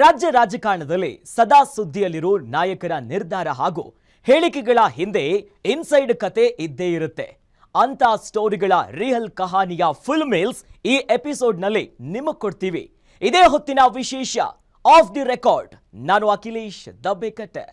ರಾಜ್ಯ ರಾಜಕಾರಣದಲ್ಲಿ ಸದಾ ಸುದ್ದಿಯಲ್ಲಿರೋ ನಾಯಕರ ನಿರ್ಧಾರ ಹಾಗೂ ಹೇಳಿಕೆಗಳ ಹಿಂದೆ ಇನ್ಸೈಡ್ ಕತೆ ಇದ್ದೇ ಇರುತ್ತೆ. ಅಂತ ಸ್ಟೋರಿಗಳ ರಿಯಲ್ ಕಹಾನಿಯ ಫುಲ್ ಮೇಲ್ಸ್ ಈ ಎಪಿಸೋಡ್ನಲ್ಲಿ ನಿಮಗೆ ಕೊಡ್ತೀವಿ. ಇದೇ ಹೊತ್ತಿನ ವಿಶೇಷ ಆಫ್ ದಿ ರೆಕಾರ್ಡ್. ನಾನು ಅಖಿಲೇಶ್ ದಬ್ಬೆಕಟ್ಟೆ.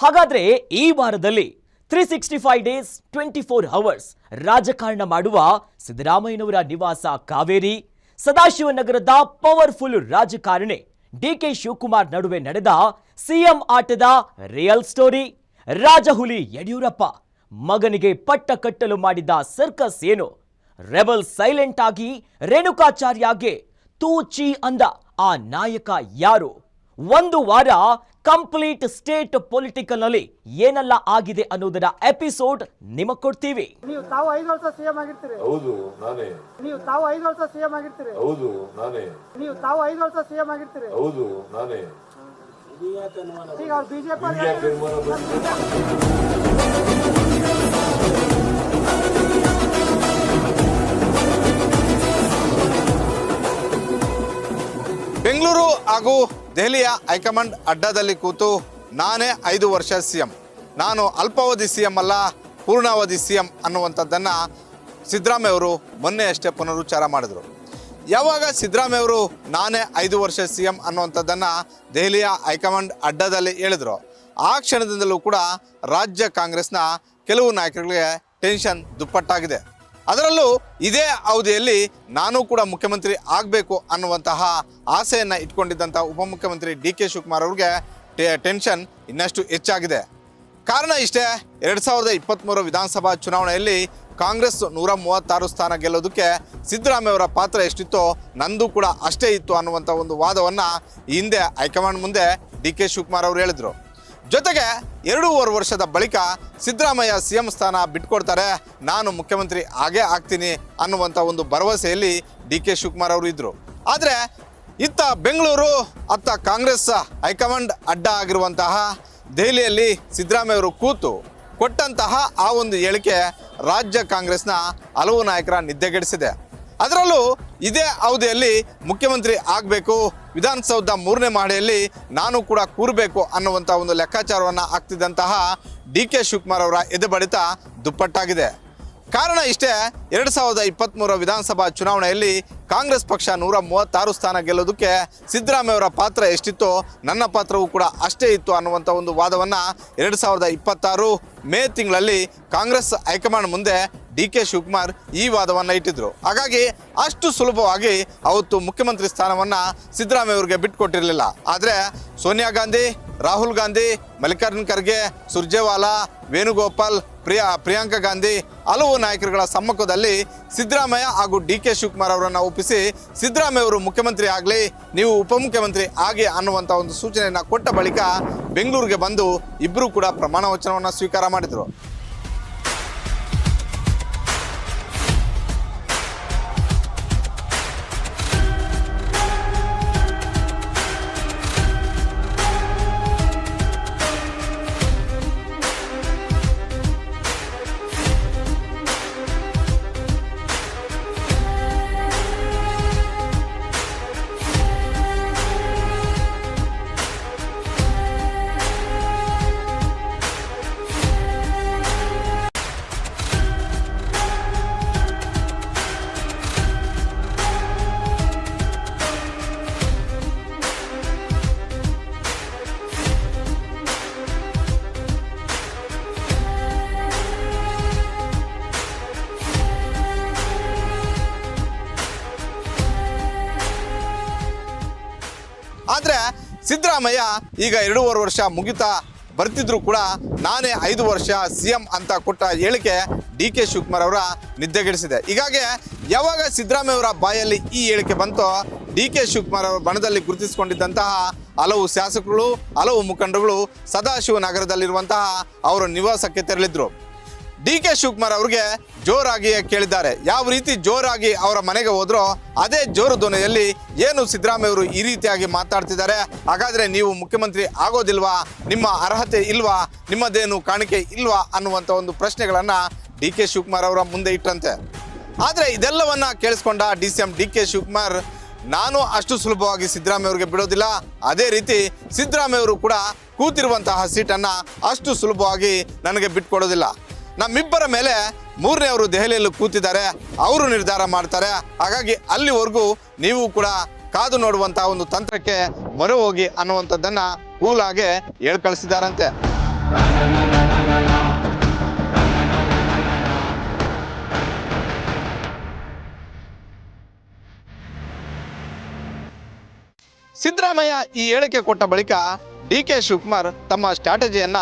ಹಾಗಾದ್ರೆ ಈ ವಾರದಲ್ಲಿ three sixty five days twenty four hours ರಾಜಕಾರಣ ಮಾಡುವ ಸಿದ್ದರಾಮಯ್ಯನವರ ನಿವಾಸ ಕಾವೇರಿ ಸದಾಶಿವನಗರದ ಪವರ್ಫುಲ್ ರಾಜಕಾರಣಿ ಡಿ ಕೆ ಶಿವಕುಮಾರ್ ನಡುವೆ ನಡೆದ ಸಿಎಂ ಆಟದ ರಿಯಲ್ ಸ್ಟೋರಿ ರಾಜಹುಲಿ ಯಡಿಯೂರಪ್ಪ ಮಗನಿಗೆ ಪಟ್ಟ ಕಟ್ಟಲು ಮಾಡಿದ ಸರ್ಕಸ್ ಏನು? ರೆಬಲ್ ಸೈಲೆಂಟ್ ಆಗಿ ರೇಣುಕಾಚಾರ್ಯಗೆ ತೂಚಿ ಅಂದ ಆ ನಾಯಕ ಯಾರು? ಒಂದು ವಾರ ಕಂಪ್ಲೀಟ್ ಸ್ಟೇಟ್ ಪೊಲಿಟಿಕಲ್ನಲ್ಲಿ ಏನೆಲ್ಲ ಆಗಿದೆ ಅನ್ನೋದರ ಎಪಿಸೋಡ್ ನಿಮಗೆ ಕೊಡ್ತೀವಿ. ನೀವು ತಾವು ಐದು ವರ್ಷ ಸಿಎಂ ಆಗಿರ್ತೀರಿ. ಹೌದು ನಾನೇ. ನೀವು ತಾವು ಐದು ವರ್ಷ ಸಿಎಂ ಆಗಿರ್ತೀರಿ. ಹೌದು ನಾನೇ. ನೀವು ತಾವು ಐದು ವರ್ಷ ಸಿಎಂ ಆಗಿರ್ತೀರಿ. ಹೌದು ನಾನೇ. ಈಗ ಬಿಜೆಪಿ ಬೆಂಗಳೂರು ಹಾಗೂ ದೆಹಲಿಯ ಹೈಕಮಾಂಡ್ ಅಡ್ಡದಲ್ಲಿ ಕೂತು ನಾನೇ ಐದು ವರ್ಷ ಸಿ ಎಂ ನಾನು ಅಲ್ಪಾವಧಿ ಸಿ ಎಂ ಅಲ್ಲ, ಪೂರ್ಣಾವಧಿ ಸಿ ಎಂ ಅನ್ನುವಂಥದ್ದನ್ನು ಸಿದ್ದರಾಮಯ್ಯ ಅವರು ಮೊನ್ನೆ ಅಷ್ಟೇ ಪುನರುಚ್ಚಾರ ಮಾಡಿದರು. ಯಾವಾಗ ಸಿದ್ದರಾಮಯ್ಯ ಅವರು ನಾನೇ ಐದು ವರ್ಷ ಸಿ ಎಂ ಅನ್ನುವಂಥದ್ದನ್ನು ದೆಹಲಿಯ ಹೈಕಮಾಂಡ್ ಅಡ್ಡದಲ್ಲಿ ಹೇಳಿದ್ರು, ಆ ಕ್ಷಣದಿಂದಲೂ ಕೂಡ ರಾಜ್ಯ ಕಾಂಗ್ರೆಸ್ನ ಕೆಲವು ನಾಯಕರಿಗೆ ಟೆನ್ಷನ್ ದುಪ್ಪಟ್ಟಾಗಿದೆ. ಅದರಲ್ಲೂ ಇದೇ ಅವಧಿಯಲ್ಲಿ ನಾನು ಕೂಡ ಮುಖ್ಯಮಂತ್ರಿ ಆಗಬೇಕು ಅನ್ನುವಂತಹ ಆಸೆಯನ್ನು ಇಟ್ಕೊಂಡಿದ್ದಂಥ ಉಪಮುಖ್ಯಮಂತ್ರಿ ಡಿ ಕೆ ಶಿವಕುಮಾರ್ ಅವ್ರಿಗೆ ಟೆನ್ಷನ್ ಇನ್ನಷ್ಟು ಹೆಚ್ಚಾಗಿದೆ. ಕಾರಣ ಇಷ್ಟೇ, ಎರಡು ಸಾವಿರದ ಇಪ್ಪತ್ತ್ಮೂರು ವಿಧಾನಸಭಾ ಚುನಾವಣೆಯಲ್ಲಿ ಕಾಂಗ್ರೆಸ್ ನೂರ ಮೂವತ್ತಾರು ಸ್ಥಾನ ಗೆಲ್ಲೋದಕ್ಕೆ ಸಿದ್ದರಾಮಯ್ಯ ಅವರ ಪಾತ್ರ ಎಷ್ಟಿತ್ತೋ ನಂದು ಕೂಡ ಅಷ್ಟೇ ಇತ್ತು ಅನ್ನುವಂಥ ಒಂದು ವಾದವನ್ನು ಹಿಂದೆ ಹೈಕಮಾಂಡ್ ಮುಂದೆ ಡಿ ಕೆ ಶಿವಕುಮಾರ್ ಅವರು ಹೇಳಿದರು. ಜೊತೆಗೆ ಎರಡೂವರೆ ವರ್ಷದ ಬಳಿಕ ಸಿದ್ದರಾಮಯ್ಯ ಸಿ ಎಂ ಸ್ಥಾನ ಬಿಟ್ಕೊಡ್ತಾರೆ. ನಾನು ಮುಖ್ಯಮಂತ್ರಿ ಆಗೇ ಆಗ್ತೀನಿ ಅನ್ನುವಂಥ ಒಂದು ಭರವಸೆಯಲ್ಲಿ ಡಿ ಕೆ ಶಿವಕುಮಾರ್ ಅವರು ಇದ್ದರು ಆದರೆ ಇತ್ತ ಬೆಂಗಳೂರು, ಅತ್ತ ಕಾಂಗ್ರೆಸ್ ಹೈಕಮಾಂಡ್ ಅಡ್ಡ ಆಗಿರುವಂತಹ ದೆಹಲಿಯಲ್ಲಿ ಸಿದ್ದರಾಮಯ್ಯ ಅವರು ಕೂತು ಕೊಟ್ಟಂತಹ ಆ ಒಂದು ಹೇಳಿಕೆ ರಾಜ್ಯ ಕಾಂಗ್ರೆಸ್ನ ಹಲವು ನಾಯಕರ ನಿದ್ದೆಗೆಡಿಸಿದೆ. ಅದರಲ್ಲೂ ಇದೇ ಅವಧಿಯಲ್ಲಿ ಮುಖ್ಯಮಂತ್ರಿ ಆಗಬೇಕು ವಿಧಾನಸೌಧ ಮೂರನೇ ಮಹಡಿಯಲ್ಲಿ ನಾನು ಕೂಡ ಕೂರಬೇಕು ಅನ್ನುವಂಥ ಒಂದು ಲೆಕ್ಕಾಚಾರವನ್ನು ಆಗ್ತಿದ್ದಂತಹ ಡಿ ಕೆ ಶಿವಕುಮಾರ್ ಅವರ ಎದೆಬಡಿತ ದುಪ್ಪಟ್ಟಾಗಿದೆ. ಕಾರಣ ಇಷ್ಟೇ, ಎರಡು ಸಾವಿರದ ಇಪ್ಪತ್ತ್ಮೂರ ವಿಧಾನಸಭಾ ಚುನಾವಣೆಯಲ್ಲಿ ಕಾಂಗ್ರೆಸ್ ಪಕ್ಷ ನೂರ ಮೂವತ್ತಾರು ಸ್ಥಾನ ಗೆಲ್ಲೋದಕ್ಕೆ ಸಿದ್ದರಾಮಯ್ಯ ಅವರ ಪಾತ್ರ ಎಷ್ಟಿತ್ತೋ ನನ್ನ ಪಾತ್ರವೂ ಕೂಡ ಅಷ್ಟೇ ಇತ್ತು ಅನ್ನುವಂಥ ಒಂದು ವಾದವನ್ನು ಎರಡು ಸಾವಿರದ ಇಪ್ಪತ್ತಾರು ಮೇ ತಿಂಗಳಲ್ಲಿ ಕಾಂಗ್ರೆಸ್ ಹೈಕಮಾಂಡ್ ಮುಂದೆ ಡಿ ಕೆ ಶಿವಕುಮಾರ್ ಈ ವಾದವನ್ನು ಇಟ್ಟಿದ್ರು. ಹಾಗಾಗಿ ಅಷ್ಟು ಸುಲಭವಾಗಿ ಅವತ್ತು ಮುಖ್ಯಮಂತ್ರಿ ಸ್ಥಾನವನ್ನು ಸಿದ್ದರಾಮಯ್ಯ ಅವರಿಗೆ ಬಿಟ್ಟುಕೊಟ್ಟಿರಲಿಲ್ಲ ಆದರೆ ಸೋನಿಯಾ ಗಾಂಧಿ, ರಾಹುಲ್ ಗಾಂಧಿ, ಮಲ್ಲಿಕಾರ್ಜುನ್ ಖರ್ಗೆ, ಸುರ್ಜೇವಾಲಾ, ವೇಣುಗೋಪಾಲ್, ಪ್ರಿಯಾ, ಪ್ರಿಯಾಂಕಾ ಗಾಂಧಿ ಹಲವು ನಾಯಕರುಗಳ ಸಮ್ಮುಖದಲ್ಲಿ ಸಿದ್ದರಾಮಯ್ಯ ಹಾಗೂ ಡಿ ಕೆ ಶಿವಕುಮಾರ್ ಅವರನ್ನು ಒಪ್ಪಿಸಿ ಸಿದ್ದರಾಮಯ್ಯ ಅವರು ಮುಖ್ಯಮಂತ್ರಿ ಆಗಲಿ, ನೀವು ಉಪಮುಖ್ಯಮಂತ್ರಿ ಆಗಿ ಅನ್ನುವಂಥ ಒಂದು ಸೂಚನೆಯನ್ನು ಕೊಟ್ಟ ಬಳಿಕ ಬೆಂಗಳೂರಿಗೆ ಬಂದು ಇಬ್ಬರೂ ಕೂಡ ಪ್ರಮಾಣ ವಚನವನ್ನು ಸ್ವೀಕಾರ ಮಾಡಿದರು. ಸಿದ್ದರಾಮಯ್ಯ ಈಗ ಎರಡೂವರೆ ವರ್ಷ ಮುಗಿತಾ ಬರ್ತಿದ್ರು ಕೂಡ ನಾನೇ ಐದು ವರ್ಷ ಸಿ ಎಂ ಅಂತ ಕೊಟ್ಟ ಹೇಳಿಕೆ ಡಿ ಕೆ ಶಿವಕುಮಾರ್ ಅವರ ನಿದ್ದೆಗೆಡಿಸಿದೆ. ಹೀಗಾಗಿ ಯಾವಾಗ ಸಿದ್ದರಾಮಯ್ಯ ಅವರ ಬಾಯಲ್ಲಿ ಈ ಹೇಳಿಕೆ ಬಂತೋ ಡಿ ಕೆ ಶಿವಕುಮಾರ್ ಅವರ ಬಣದಲ್ಲಿ ಗುರುತಿಸಿಕೊಂಡಿದ್ದಂತಹ ಹಲವು ಶಾಸಕರು ಹಲವು ಮುಖಂಡರುಗಳು ಸದಾಶಿವನಗರದಲ್ಲಿರುವಂತಹ ಅವರ ನಿವಾಸಕ್ಕೆ ತೆರಳಿದ್ರು. ಡಿ ಕೆ ಶಿವಕುಮಾರ್ ಅವ್ರಿಗೆ ಜೋರಾಗಿ ಕೇಳಿದ್ದಾರೆ. ಯಾವ ರೀತಿ ಜೋರಾಗಿ ಅವರ ಮನೆಗೆ ಹೋದ್ರೋ ಅದೇ ಜೋರು ಧ್ವನಿಯಲ್ಲಿ ಏನು ಸಿದ್ದರಾಮಯ್ಯ ಅವರು ಈ ರೀತಿಯಾಗಿ ಮಾತಾಡ್ತಿದ್ದಾರೆ. ಹಾಗಾದ್ರೆ ನೀವು ಮುಖ್ಯಮಂತ್ರಿ ಆಗೋದಿಲ್ವಾ? ನಿಮ್ಮ ಅರ್ಹತೆ ಇಲ್ವಾ? ನಿಮ್ಮದೇನು ಕಾಣಿಕೆ ಇಲ್ವಾ ಅನ್ನುವಂಥ ಒಂದು ಪ್ರಶ್ನೆಗಳನ್ನು ಡಿ ಕೆ ಶಿವಕುಮಾರ್ ಅವರ ಮುಂದೆ ಇಟ್ಟಂತೆ. ಆದರೆ ಇದೆಲ್ಲವನ್ನ ಕೇಳಿಸ್ಕೊಂಡ D C M D K Shivakumar, ನಾನು ಅಷ್ಟು ಸುಲಭವಾಗಿ ಸಿದ್ದರಾಮಯ್ಯ ಅವರಿಗೆ ಬಿಡೋದಿಲ್ಲ. ಅದೇ ರೀತಿ ಸಿದ್ದರಾಮಯ್ಯ ಅವರು ಕೂಡ ಕೂತಿರುವಂತಹ ಸೀಟನ್ನು ಅಷ್ಟು ಸುಲಭವಾಗಿ ನನಗೆ ಬಿಟ್ಕೊಡೋದಿಲ್ಲ. ನಮ್ಮಿಬ್ಬರ ಮೇಲೆ ಮೂರನೇವರು ದೆಹಲಿಯಲ್ಲಿ ಕೂತಿದ್ದಾರೆ. ಅವರು ನಿರ್ಧಾರ ಮಾಡ್ತಾರೆ. ಹಾಗಾಗಿ ಅಲ್ಲಿವರೆಗೂ ನೀವು ಕೂಡ ಕಾದು ನೋಡುವಂತಹ ಒಂದು ತಂತ್ರಕ್ಕೆ ಮೊರೆ ಹೋಗಿ ಅನ್ನುವಂಥದ್ದನ್ನು ಕೂಲಾಗೆ ಹೇಳ್ಕಳಿಸಿದಾರಂತೆ. ಸಿದ್ದರಾಮಯ್ಯ ಈ ಹೇಳಿಕೆ ಕೊಟ್ಟ ಬಳಿಕ ಡಿ ಕೆ ಶಿವಕುಮಾರ್ ತಮ್ಮ ಸ್ಟ್ರಾಟಜಿಯನ್ನ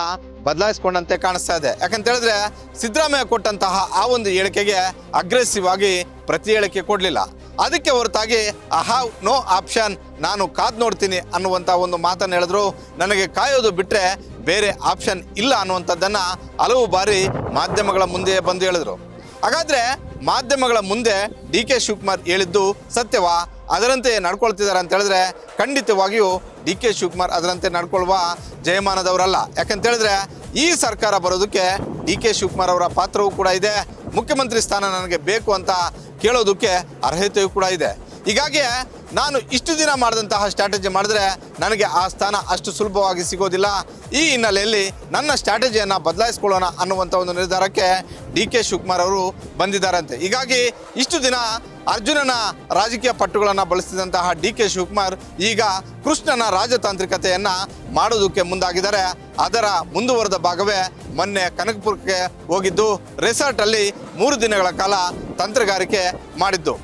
ಬದಲಾಯಿಸಿಕೊಂಡಂತೆ ಕಾಣಿಸ್ತಾ ಇದೆ. ಯಾಕಂತ ಹೇಳಿದ್ರೆ ಸಿದ್ದರಾಮಯ್ಯ ಕೊಟ್ಟಂತಹ ಆ ಒಂದು ಹೇಳಿಕೆಗೆ ಅಗ್ರೆಸಿವ್ ಆಗಿ ಪ್ರತಿ ಹೇಳಿಕೆ ಕೊಡಲಿಲ್ಲ. ಅದಕ್ಕೆ ಹೊರತಾಗಿ, ಆ ಹಾವ್ ನೋ ಆಪ್ಷನ್, ನಾನು ಕಾದು ನೋಡ್ತೀನಿ ಅನ್ನುವಂಥ ಒಂದು ಮಾತನ್ನು ಹೇಳಿದ್ರು. ನನಗೆ ಕಾಯೋದು ಬಿಟ್ಟರೆ ಬೇರೆ ಆಪ್ಷನ್ ಇಲ್ಲ ಅನ್ನುವಂಥದ್ದನ್ನು ಹಲವು ಬಾರಿ ಮಾಧ್ಯಮಗಳ ಮುಂದೆ ಬಂದು ಹೇಳಿದ್ರು. ಹಾಗಾದರೆ ಮಾಧ್ಯಮಗಳ ಮುಂದೆ ಡಿ ಕೆ ಶಿವಕುಮಾರ್ ಹೇಳಿದ್ದು ಸತ್ಯವಾ? ಅದರಂತೆ ನಡ್ಕೊಳ್ತಿದ್ದಾರೆ ಅಂತ ಹೇಳಿದ್ರೆ ಖಂಡಿತವಾಗಿಯೂ ಡಿ ಕೆ ಶಿವಕುಮಾರ್ ಅದರಂತೆ ನಡ್ಕೊಳ್ಳುವ ಜಯಮಾನದವರಲ್ಲ. ಯಾಕಂತ ಹೇಳಿದ್ರೆ ಈ ಸರ್ಕಾರ ಬರೋದಕ್ಕೆ ಡಿ ಕೆ ಶಿವಕುಮಾರ್ ಅವರ ಪಾತ್ರವೂ ಕೂಡ ಇದೆ. ಮುಖ್ಯಮಂತ್ರಿ ಸ್ಥಾನ ನನಗೆ ಬೇಕು ಅಂತ ಕೇಳೋದಕ್ಕೆ ಅರ್ಹತೆಯೂ ಕೂಡ ಇದೆ. ಹೀಗಾಗಿ ನಾನು ಇಷ್ಟು ದಿನ ಮಾಡಿದಂತಹ ಸ್ಟ್ರಾಟಜಿ ಮಾಡಿದ್ರೆ ನನಗೆ ಆ ಸ್ಥಾನ ಅಷ್ಟು ಸುಲಭವಾಗಿ ಸಿಗೋದಿಲ್ಲ. ಈ ಹಿನ್ನೆಲೆಯಲ್ಲಿ ನನ್ನ ಸ್ಟ್ರಾಟಜಿಯನ್ನು ಬದಲಾಯಿಸ್ಕೊಳ್ಳೋಣ ಅನ್ನುವಂಥ ಒಂದು ನಿರ್ಧಾರಕ್ಕೆ ಡಿ ಕೆ ಶಿವಕುಮಾರ್ ಅವರು ಬಂದಿದ್ದಾರಂತೆ. ಹೀಗಾಗಿ ಇಷ್ಟು ದಿನ ಅರ್ಜುನನ ರಾಜಕೀಯ ಪಟ್ಟುಗಳನ್ನು ಬಳಸಿದಂತಹ ಡಿ ಕೆ ಶಿವಕುಮಾರ್ ಈಗ ಕೃಷ್ಣನ ರಾಜತಾಂತ್ರಿಕತೆಯನ್ನು ಮಾಡೋದಕ್ಕೆ ಮುಂದಾಗಿದ್ದಾರೆ. ಅದರ ಮುಂದುವರೆದ ಭಾಗವೇ ಮೊನ್ನೆ ಕನಕಪುರಕ್ಕೆ ಹೋಗಿದ್ದು ರೆಸಾರ್ಟಲ್ಲಿ ಮೂರು ದಿನಗಳ ಕಾಲ ತಂತ್ರಗಾರಿಕೆ ಮಾಡಿದ್ದು.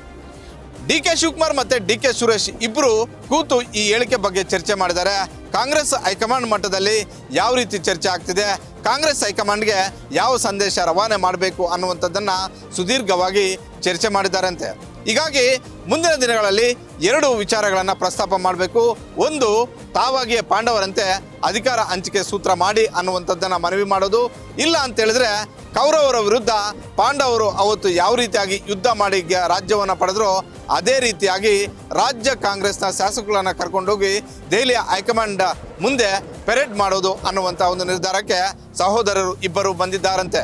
ಡಿ ಕೆ ಶಿವಕುಮಾರ್ ಮತ್ತೆ ಡಿ ಕೆ ಸುರೇಶ್ ಇಬ್ಬರು ಕೂತು ಈ ಹೇಳಿಕೆ ಬಗ್ಗೆ ಚರ್ಚೆ ಮಾಡಿದ್ದಾರೆ. ಕಾಂಗ್ರೆಸ್ ಹೈಕಮಾಂಡ್ ಮಟ್ಟದಲ್ಲಿ ಯಾವ ರೀತಿ ಚರ್ಚೆ ಆಗ್ತಿದೆ? ಕಾಂಗ್ರೆಸ್ ಹೈಕಮಾಂಡ್ಗೆ ಯಾವ ಸಂದೇಶ ರವಾನೆ ಮಾಡಬೇಕು ಅನ್ನುವಂಥದ್ದನ್ನು ಸುದೀರ್ಘವಾಗಿ ಚರ್ಚೆ ಮಾಡಿದ್ದಾರಂತೆ. ಹೀಗಾಗಿ ಮುಂದಿನ ದಿನಗಳಲ್ಲಿ ಎರಡು ವಿಚಾರಗಳನ್ನು ಪ್ರಸ್ತಾಪ ಮಾಡಬೇಕು. ಒಂದು, ತಾವಾಗಿಯೇ ಪಾಂಡವರಂತೆ ಅಧಿಕಾರ ಹಂಚಿಕೆ ಸೂತ್ರ ಮಾಡಿ ಅನ್ನುವಂಥದ್ದನ್ನು ಮನವಿ ಮಾಡೋದು. ಇಲ್ಲ ಅಂತ ಹೇಳಿದ್ರೆ ಕೌರವರ ವಿರುದ್ಧ ಪಾಂಡವರು ಅವತ್ತು ಯಾವ ರೀತಿಯಾಗಿ ಯುದ್ಧ ಮಾಡಿ ರಾಜ್ಯವನ್ನು ಪಡೆದ್ರು ಅದೇ ರೀತಿಯಾಗಿ ರಾಜ್ಯ ಕಾಂಗ್ರೆಸ್ನ ಶಾಸಕರನ್ನು ಕರ್ಕೊಂಡೋಗಿ ದೆಹಲಿಯ ಹೈಕಮಾಂಡ್ ಮುಂದೆ ಪೆರೇಡ್ ಮಾಡೋದು ಅನ್ನುವಂಥ ಒಂದು ನಿರ್ಧಾರಕ್ಕೆ ಸಹೋದರರು ಇಬ್ಬರು ಬಂದಿದ್ದಾರಂತೆ.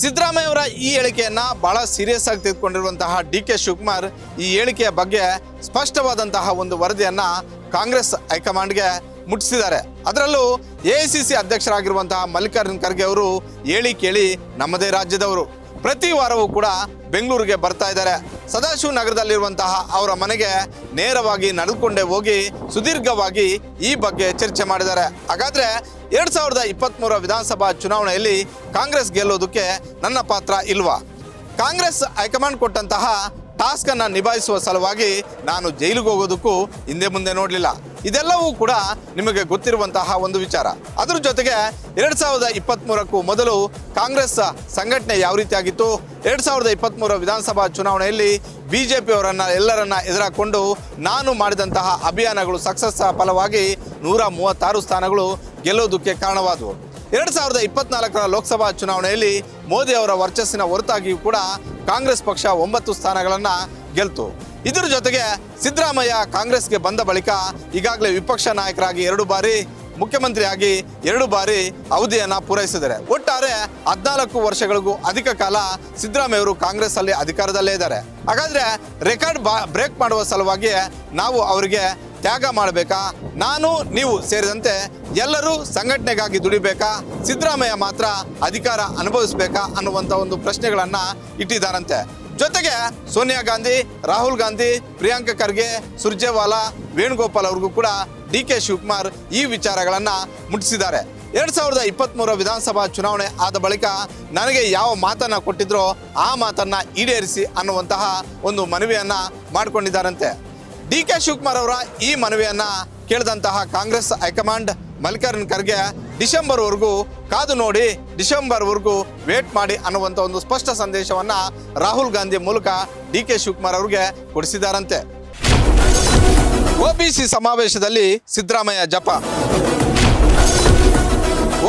ಸಿದ್ದರಾಮಯ್ಯ ಅವರ ಈ ಹೇಳಿಕೆಯನ್ನು ಬಹಳ ಸೀರಿಯಸ್ ಆಗಿ ತೆಗೆದುಕೊಂಡಿರುವಂತಹ ಡಿ ಕೆ ಶಿವಕುಮಾರ್ ಈ ಹೇಳಿಕೆಯ ಬಗ್ಗೆ ಸ್ಪಷ್ಟವಾದಂತಹ ಒಂದು ವರದಿಯನ್ನು ಕಾಂಗ್ರೆಸ್ ಹೈಕಮಾಂಡ್ಗೆ ಮುಟ್ಟಿಸಿದ್ದಾರೆ. ಅದರಲ್ಲೂ ಎ ಐ ಸಿ ಸಿ ಅಧ್ಯಕ್ಷರಾಗಿರುವಂತಹ ಮಲ್ಲಿಕಾರ್ಜುನ್ ಖರ್ಗೆ ಅವರು ಹೇಳಿ ಕೇಳಿ ನಮ್ಮದೇ ರಾಜ್ಯದವರು. ಪ್ರತಿ ವಾರವೂ ಕೂಡ ಬೆಂಗಳೂರಿಗೆ ಬರ್ತಾ ಇದ್ದಾರೆ. ಸದಾಶಿವ ನಗರದಲ್ಲಿರುವಂತಹ ಅವರ ಮನೆಗೆ ನೇರವಾಗಿ ನಡೆದುಕೊಂಡೇ ಹೋಗಿ ಸುದೀರ್ಘವಾಗಿ ಈ ಬಗ್ಗೆ ಚರ್ಚೆ ಮಾಡಿದ್ದಾರೆ. ಹಾಗಾದ್ರೆ ಎರಡು ಸಾವಿರದ ಇಪ್ಪತ್ತ್ಮೂರ ವಿಧಾನಸಭಾ ಚುನಾವಣೆಯಲ್ಲಿ ಕಾಂಗ್ರೆಸ್ ಗೆಲ್ಲೋದಕ್ಕೆ ನನ್ನ ಪಾತ್ರ ಇಲ್ವಾ? ಕಾಂಗ್ರೆಸ್ ಹೈಕಮಾಂಡ್ ಕೊಟ್ಟಂತಹ ಟಾಸ್ಕ್ ಅನ್ನ ನಿಭಾಯಿಸುವ ಸಲುವಾಗಿ ನಾನು ಜೈಲಿಗೆ ಹೋಗೋದಕ್ಕೂ ಹಿಂದೆ ಮುಂದೆ ನೋಡಲಿಲ್ಲ. ಇದೆಲ್ಲವೂ ಕೂಡ ನಿಮಗೆ ಗೊತ್ತಿರುವಂತಹ ಒಂದು ವಿಚಾರ. ಅದರ ಜೊತೆಗೆ ಎರಡ್ ಸಾವಿರದ ಇಪ್ಪತ್ತ್ಮೂರಕ್ಕೂ ಮೊದಲು ಕಾಂಗ್ರೆಸ್ ಸಂಘಟನೆ ಯಾವ ರೀತಿಯಾಗಿತ್ತು? ಎರಡ್ ಸಾವಿರದ ಇಪ್ಪತ್ತ್ಮೂರ ವಿಧಾನಸಭಾ ಚುನಾವಣೆಯಲ್ಲಿ ಬಿ ಜೆ ಪಿಯವರನ್ನ ಎಲ್ಲರನ್ನ ಎದುರಾಕೊಂಡು ನಾನು ಮಾಡಿದಂತಹ ಅಭಿಯಾನಗಳು ಸಕ್ಸಸ್ ಫಲವಾಗಿ ನೂರ ಮೂವತ್ತಾರು ಸ್ಥಾನಗಳು ಗೆಲ್ಲೋದಕ್ಕೆ ಕಾರಣವಾದವು. ಎರಡ್ ಸಾವಿರದ ಇಪ್ಪತ್ನಾಲ್ಕರ ಲೋಕಸಭಾ ಚುನಾವಣೆಯಲ್ಲಿ ಮೋದಿ ಅವರ ವರ್ಚಸ್ಸಿನ ಹೊರತಾಗಿಯೂ ಕೂಡ ಕಾಂಗ್ರೆಸ್ ಪಕ್ಷ ಒಂಬತ್ತು ಸ್ಥಾನಗಳನ್ನು ಗೆಲ್ತು. ಇದರ ಜೊತೆಗೆ ಸಿದ್ದರಾಮಯ್ಯ ಕಾಂಗ್ರೆಸ್ಗೆ ಬಂದ ಬಳಿಕ ಈಗಾಗಲೇ ವಿಪಕ್ಷ ನಾಯಕರಾಗಿ ಎರಡು ಬಾರಿ, ಮುಖ್ಯಮಂತ್ರಿಯಾಗಿ ಎರಡು ಬಾರಿ ಅವಧಿಯನ್ನು ಪೂರೈಸಿದ್ದಾರೆ. ಒಟ್ಟಾರೆ ಹದಿನಾಲ್ಕು ವರ್ಷಗಳಿಗೂ ಅಧಿಕ ಕಾಲ ಸಿದ್ದರಾಮಯ್ಯವರು ಕಾಂಗ್ರೆಸ್ ಅಲ್ಲಿ ಅಧಿಕಾರದಲ್ಲೇ ಇದ್ದಾರೆ. ಹಾಗಾದ್ರೆ ರೆಕಾರ್ಡ್ ಬ್ರೇಕ್ ಮಾಡುವ ಸಲುವಾಗಿ ನಾವು ಅವರಿಗೆ ತ್ಯಾಗ ಮಾಡಬೇಕಾ? ನಾನು, ನೀವು ಸೇರಿದಂತೆ ಎಲ್ಲರೂ ಸಂಘಟನೆಗಾಗಿ ದುಡಿಬೇಕಾ? ಸಿದ್ದರಾಮಯ್ಯ ಮಾತ್ರ ಅಧಿಕಾರ ಅನುಭವಿಸಬೇಕಾ ಅನ್ನುವಂಥ ಒಂದು ಪ್ರಶ್ನೆಗಳನ್ನು ಇಟ್ಟಿದ್ದಾರಂತೆ. ಜೊತೆಗೆ ಸೋನಿಯಾ ಗಾಂಧಿ, ರಾಹುಲ್ ಗಾಂಧಿ, ಪ್ರಿಯಾಂಕ ಖರ್ಗೆ, ಸುರ್ಜೇವಾಲಾ, ವೇಣುಗೋಪಾಲ್ ಅವ್ರಿಗೂ ಕೂಡ ಡಿ ಕೆ ಶಿವಕುಮಾರ್ ಈ ವಿಚಾರಗಳನ್ನ ಮುಟ್ಟಿಸಿದ್ದಾರೆ. ಎರಡ್ ಸಾವಿರದ ಇಪ್ಪತ್ತ್ಮೂರ ವಿಧಾನಸಭಾ ಚುನಾವಣೆ ಆದ ಬಳಿಕ ನನಗೆ ಯಾವ ಮಾತನ್ನ ಕೊಟ್ಟಿದ್ರೋ ಆ ಮಾತನ್ನ ಈಡೇರಿಸಿ ಅನ್ನುವಂತಹ ಒಂದು ಮನವಿಯನ್ನ ಮಾಡಿಕೊಂಡಿದ್ದಾರಂತೆ. ಡಿ ಕೆ ಶಿವಕುಮಾರ್ ಅವರ ಈ ಮನವಿಯನ್ನ ಕೇಳಿದಂತಹ ಕಾಂಗ್ರೆಸ್ ಹೈಕಮಾಂಡ್ ಮಲ್ಲಿಕಾರ್ಜುನ್ ಖರ್ಗೆ ಡಿಸೆಂಬರ್ವರೆಗೂ ಕಾದು ನೋಡಿ ಡಿಸೆಂಬರ್ವರೆಗೂ ವೇಟ್ ಮಾಡಿ ಅನ್ನುವಂಥ ಒಂದು ಸ್ಪಷ್ಟ ಸಂದೇಶವನ್ನ ರಾಹುಲ್ ಗಾಂಧಿ ಮೂಲಕ ಡಿ ಕೆ ಶಿವಕುಮಾರ್ ಅವರಿಗೆ ಕೊಡಿಸಿದ್ದಾರಂತೆ ಒಬಿಸಿ ಸಮಾವೇಶದಲ್ಲಿ ಸಿದ್ದರಾಮಯ್ಯ ಜಪ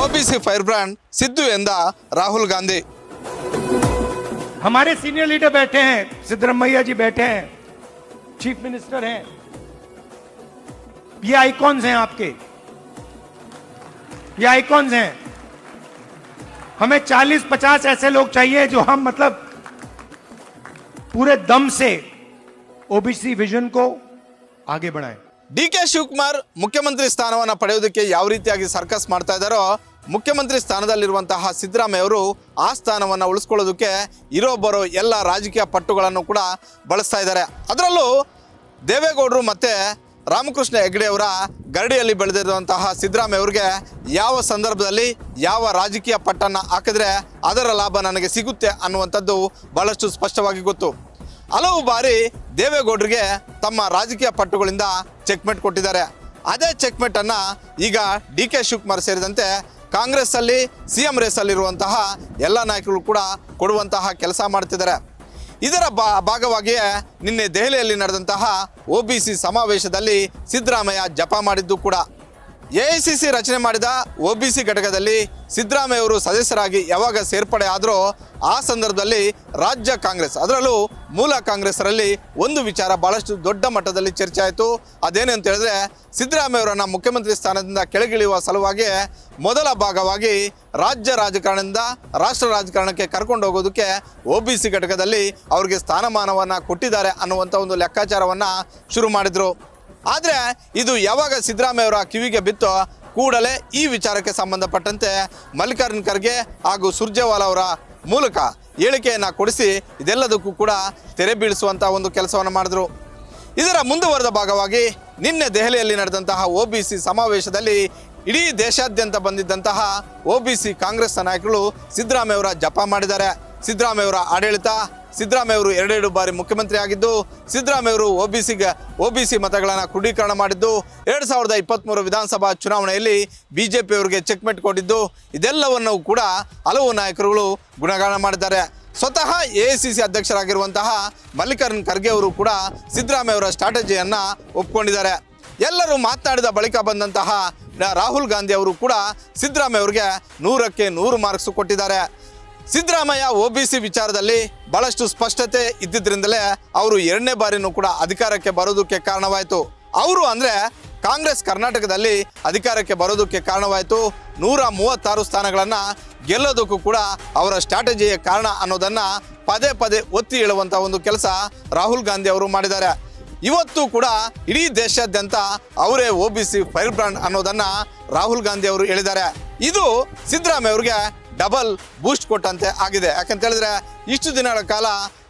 ಒಬಿಸಿ ಫೈರ್ ಬ್ರ್ಯಾಂಡ್ ಸಿದ್ದು ಎಂದ ರಾಹುಲ್ ಗಾಂಧಿ हमारे सीनियर लीडर बैठे हैं सिद्धरमैया जी बैठे हैं चीफ मिनिस्टर हैं ये आइकॉन्स हैं आपके ये आइकॉन्स हैं हमें 40-50 ऐसे लोग चाहिए जो हम मतलब पूरे दम से ओबीसी विजन को आगे बढ़ाएं ಡಿ ಕೆ ಶಿವಕುಮಾರ್ ಮುಖ್ಯಮಂತ್ರಿ ಸ್ಥಾನವನ್ನು ಪಡೆಯೋದಕ್ಕೆ ಯಾವ ರೀತಿಯಾಗಿ ಸರ್ಕಸ್ ಮಾಡ್ತಾ ಇದ್ದಾರೋ ಮುಖ್ಯಮಂತ್ರಿ ಸ್ಥಾನದಲ್ಲಿರುವಂತಹ ಸಿದ್ದರಾಮಯ್ಯ ಅವರು ಆ ಸ್ಥಾನವನ್ನು ಉಳಿಸ್ಕೊಳ್ಳೋದಕ್ಕೆ ಇರೋ ಬರೋ ಎಲ್ಲ ರಾಜಕೀಯ ಪಟ್ಟುಗಳನ್ನು ಕೂಡ ಬಳಸ್ತಾ ಇದ್ದಾರೆ ಅದರಲ್ಲೂ ದೇವೇಗೌಡರು ಮತ್ತು ರಾಮಕೃಷ್ಣ ಹೆಗ್ಡೆಯವರ ಗರಡಿಯಲ್ಲಿ ಬೆಳೆದಿರುವಂತಹ ಸಿದ್ದರಾಮಯ್ಯ ಅವರಿಗೆ ಯಾವ ಸಂದರ್ಭದಲ್ಲಿ ಯಾವ ರಾಜಕೀಯ ಪಟ್ಟನ್ನು ಹಾಕಿದ್ರೆ ಅದರ ಲಾಭ ನನಗೆ ಸಿಗುತ್ತೆ ಅನ್ನುವಂಥದ್ದು ಬಹಳಷ್ಟು ಸ್ಪಷ್ಟವಾಗಿ ಗೊತ್ತು. ಹಲವು ಬಾರಿ ದೇವೇಗೌಡರಿಗೆ ತಮ್ಮ ರಾಜಕೀಯ ಪಟ್ಟುಗಳಿಂದ ಚೆಕ್ಮೆಟ್ ಕೊಟ್ಟಿದ್ದಾರೆ. ಅದೇ ಚೆಕ್ಮೆಟನ್ನು ಈಗ ಡಿ ಕೆ ಶಿವಕುಮಾರ್ ಸೇರಿದಂತೆ ಕಾಂಗ್ರೆಸ್ಸಲ್ಲಿ ಸಿ ಎಂ ರೇಸಲ್ಲಿರುವಂತಹ ಎಲ್ಲ ನಾಯಕರು ಕೂಡ ಕೊಡುವಂತಹ ಕೆಲಸ ಮಾಡ್ತಿದ್ದಾರೆ. ಇದರ ಬಾ ಭಾಗವಾಗಿಯೇ ನಿನ್ನೆ ದೆಹಲಿಯಲ್ಲಿ ನಡೆದಂತಹ ಒ ಬಿ ಸಮಾವೇಶದಲ್ಲಿ ಸಿದ್ದರಾಮಯ್ಯ ಜಪ ಮಾಡಿದ್ದು ಕೂಡ. ಎ ಐ ಸಿ ಸಿ ರಚನೆ ಮಾಡಿದ ಒಬಿಸಿ ಘಟಕದಲ್ಲಿ ಸಿದ್ದರಾಮಯ್ಯ ಅವರು ಸದಸ್ಯರಾಗಿ ಯಾವಾಗ ಸೇರ್ಪಡೆ ಆದರೂ ಆ ಸಂದರ್ಭದಲ್ಲಿ ರಾಜ್ಯ ಕಾಂಗ್ರೆಸ್, ಅದರಲ್ಲೂ ಮೂಲ ಕಾಂಗ್ರೆಸ್ರಲ್ಲಿ ಒಂದು ವಿಚಾರ ಬಹಳಷ್ಟು ದೊಡ್ಡ ಮಟ್ಟದಲ್ಲಿ ಚರ್ಚೆ ಆಯಿತು. ಅದೇನು ಅಂತ ಹೇಳಿದ್ರೆ ಸಿದ್ದರಾಮಯ್ಯ ಅವರನ್ನು ಮುಖ್ಯಮಂತ್ರಿ ಸ್ಥಾನದಿಂದ ಕೆಳಗಿಳಿಯುವ ಸಲುವಾಗಿ ಮೊದಲ ಭಾಗವಾಗಿ ರಾಜ್ಯ ರಾಜಕಾರಣದಿಂದ ರಾಷ್ಟ್ರ ರಾಜಕಾರಣಕ್ಕೆ ಕರ್ಕೊಂಡು ಹೋಗೋದಕ್ಕೆ ಒ ಬಿ ಸಿ ಘಟಕದಲ್ಲಿ ಅವರಿಗೆ ಸ್ಥಾನಮಾನವನ್ನು ಕೊಟ್ಟಿದ್ದಾರೆ ಅನ್ನುವಂಥ ಒಂದು ಲೆಕ್ಕಾಚಾರವನ್ನು ಶುರು ಮಾಡಿದರು. ಆದರೆ ಇದು ಯಾವಾಗ ಸಿದ್ದರಾಮಯ್ಯ ಅವರ ಕಿವಿಗೆ ಬಿತ್ತೋ ಕೂಡಲೇ ಈ ವಿಚಾರಕ್ಕೆ ಸಂಬಂಧಪಟ್ಟಂತೆ ಮಲ್ಲಿಕಾರ್ಜುನ್ ಖರ್ಗೆ ಹಾಗೂ ಸುರ್ಜೇವಾಲ ಅವರ ಮೂಲಕ ಹೇಳಿಕೆಯನ್ನು ಕೊಡಿಸಿ ಇದೆಲ್ಲದಕ್ಕೂ ಕೂಡ ತೆರೆ ಬೀಳಿಸುವಂಥ ಒಂದು ಕೆಲಸವನ್ನು ಮಾಡಿದ್ರು. ಇದರ ಮುಂದುವರೆದ ಭಾಗವಾಗಿ ನಿನ್ನೆ ದೆಹಲಿಯಲ್ಲಿ ನಡೆದಂತಹ ಒ ಬಿ ಸಿ ಸಮಾವೇಶದಲ್ಲಿ ಇಡೀ ದೇಶಾದ್ಯಂತ ಬಂದಿದ್ದಂತಹ ಒ ಬಿ ಸಿ ಕಾಂಗ್ರೆಸ್ ನಾಯಕರು ಸಿದ್ದರಾಮಯ್ಯ ಅವರ ಜಪ ಮಾಡಿದ್ದಾರೆ. ಸಿದ್ದರಾಮಯ್ಯವರ ಆಡಳಿತ ಸಿದ್ದರಾಮಯ್ಯ ಅವರು ಎರಡೆರಡು ಬಾರಿ ಮುಖ್ಯಮಂತ್ರಿ ಆಗಿದ್ದು ಸಿದ್ದರಾಮಯ್ಯ ಅವರು ಒ ಬಿ ಸಿಗೆ ಒ ಬಿ ಸಿ ಮತಗಳನ್ನು ಕ್ರೋಢೀಕರಣ ಮಾಡಿದ್ದು, ಎರಡು ಸಾವಿರದ ಇಪ್ಪತ್ತ್ಮೂರು ವಿಧಾನಸಭಾ ಚುನಾವಣೆಯಲ್ಲಿ ಬಿ ಜೆ ಪಿಯವರಿಗೆ ಚೆಕ್ಮೆಟ್ ಕೊಟ್ಟಿದ್ದು, ಇದೆಲ್ಲವನ್ನು ಕೂಡ ಹಲವು ನಾಯಕರುಗಳು ಗುಣಗಾನ ಮಾಡಿದ್ದಾರೆ. ಸ್ವತಃ ಎ ಸಿ ಸಿ ಅಧ್ಯಕ್ಷರಾಗಿರುವಂತಹ ಮಲ್ಲಿಕಾರ್ಜುನ್ ಖರ್ಗೆ ಅವರು ಕೂಡ ಸಿದ್ದರಾಮಯ್ಯ ಅವರ ಸ್ಟ್ರಾಟಜಿಯನ್ನು ಒಪ್ಕೊಂಡಿದ್ದಾರೆ. ಎಲ್ಲರೂ ಮಾತನಾಡಿದ ಬಳಿಕ ಬಂದಂತಹ ರಾಹುಲ್ ಗಾಂಧಿ ಅವರು ಕೂಡ ಸಿದ್ದರಾಮಯ್ಯ ಅವರಿಗೆ ನೂರಕ್ಕೆ ನೂರು ಮಾರ್ಕ್ಸ್ ಕೊಟ್ಟಿದ್ದಾರೆ. ಸಿದ್ದರಾಮಯ್ಯ ಒ ಬಿ ಸಿ ವಿಚಾರದಲ್ಲಿ ಬಹಳಷ್ಟು ಸ್ಪಷ್ಟತೆ ಇದ್ದಿದ್ದರಿಂದಲೇ ಅವರು ಎರಡನೇ ಬಾರಿನೂ ಕೂಡ ಅಧಿಕಾರಕ್ಕೆ ಬರೋದಕ್ಕೆ ಕಾರಣವಾಯಿತು. ಅವರು ಅಂದರೆ ಕಾಂಗ್ರೆಸ್ ಕರ್ನಾಟಕದಲ್ಲಿ ಅಧಿಕಾರಕ್ಕೆ ಬರೋದಕ್ಕೆ ಕಾರಣವಾಯಿತು. ನೂರ ಮೂವತ್ತಾರು ಸ್ಥಾನಗಳನ್ನು ಗೆಲ್ಲೋದಕ್ಕೂ ಕೂಡ ಅವರ ಸ್ಟ್ರಾಟಜಿಯ ಕಾರಣ ಅನ್ನೋದನ್ನು ಪದೇ ಪದೇ ಒತ್ತಿ ಹೇಳುವಂಥ ಒಂದು ಕೆಲಸ ರಾಹುಲ್ ಗಾಂಧಿ ಅವರು ಮಾಡಿದ್ದಾರೆ. ಇವತ್ತು ಕೂಡ ಇಡೀ ದೇಶಾದ್ಯಂತ ಅವರೇ O B C fire brand ಅನ್ನೋದನ್ನು ರಾಹುಲ್ ಗಾಂಧಿ ಅವರು ಹೇಳಿದ್ದಾರೆ. ಇದು ಸಿದ್ದರಾಮಯ್ಯ ಅವರಿಗೆ ಡಬಲ್ ಬೂಸ್ಟ್ ಕೊಟ್ಟಂತೆ ಆಗಿದೆ. ಯಾಕಂತ ಹೇಳಿದ್ರೆ ಇಷ್ಟು ದಿನಗಳ ಕಾಲ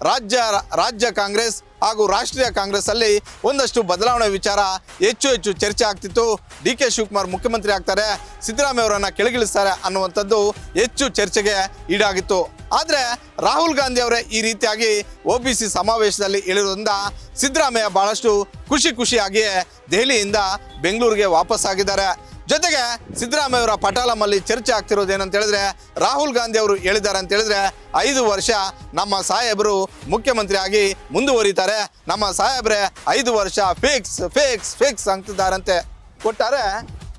ರಾಜ್ಯ ರಾಜ್ಯ ಕಾಂಗ್ರೆಸ್ ಹಾಗೂ ರಾಷ್ಟ್ರೀಯ ಕಾಂಗ್ರೆಸ್ ಅಲ್ಲಿ ಒಂದಷ್ಟು ಬದಲಾವಣೆ ವಿಚಾರ ಹೆಚ್ಚು ಹೆಚ್ಚು ಚರ್ಚೆ ಆಗ್ತಿತ್ತು. ಡಿ ಕೆ ಶಿವಕುಮಾರ್ ಮುಖ್ಯಮಂತ್ರಿ ಆಗ್ತಾರೆ. ಸಿದ್ದರಾಮಯ್ಯ ಅವರನ್ನು ಕೆಳಗಿಳಿಸ್ತಾರೆ ಅನ್ನುವಂಥದ್ದು ಹೆಚ್ಚು ಚರ್ಚೆಗೆ ಈಡಾಗಿತ್ತು. ಆದರೆ ರಾಹುಲ್ ಗಾಂಧಿ ಅವರೇ ಈ ರೀತಿಯಾಗಿ ಒ ಬಿ ಸಿ ಸಮಾವೇಶದಲ್ಲಿ ಇಳಿರೋದ್ರಿಂದ ಸಿದ್ದರಾಮಯ್ಯ ಬಹಳಷ್ಟು ಖುಷಿ ಖುಷಿಯಾಗಿಯೇ ದೆಹಲಿಯಿಂದ ಬೆಂಗಳೂರಿಗೆ ವಾಪಸ್ ಆಗಿದ್ದಾರೆ ಜೊತೆಗೆ ಸಿದ್ದರಾಮಯ್ಯ ಅವರ ಪಟಾಲಮಲ್ಲಿ ಚರ್ಚೆ ಆಗ್ತಿರೋದು ಏನಂತ ಹೇಳಿದ್ರೆ, ರಾಹುಲ್ ಗಾಂಧಿ ಅವರು ಹೇಳಿದ್ದಾರೆ ಅಂತ ಹೇಳಿದ್ರೆ, ಐದು ವರ್ಷ ನಮ್ಮ ಸಾಹೇಬರು ಮುಖ್ಯಮಂತ್ರಿ ಆಗಿ ಮುಂದುವರಿತಾರೆ. ನಮ್ಮ ಸಾಹೇಬ್ರೆ ಐದು ವರ್ಷ ಫಿಕ್ಸ್ ಫಿಕ್ಸ್ ಫಿಕ್ಸ್ ಅಂತಿದ್ದಾರಂತೆ. ಕೊಟ್ಟಾರೆ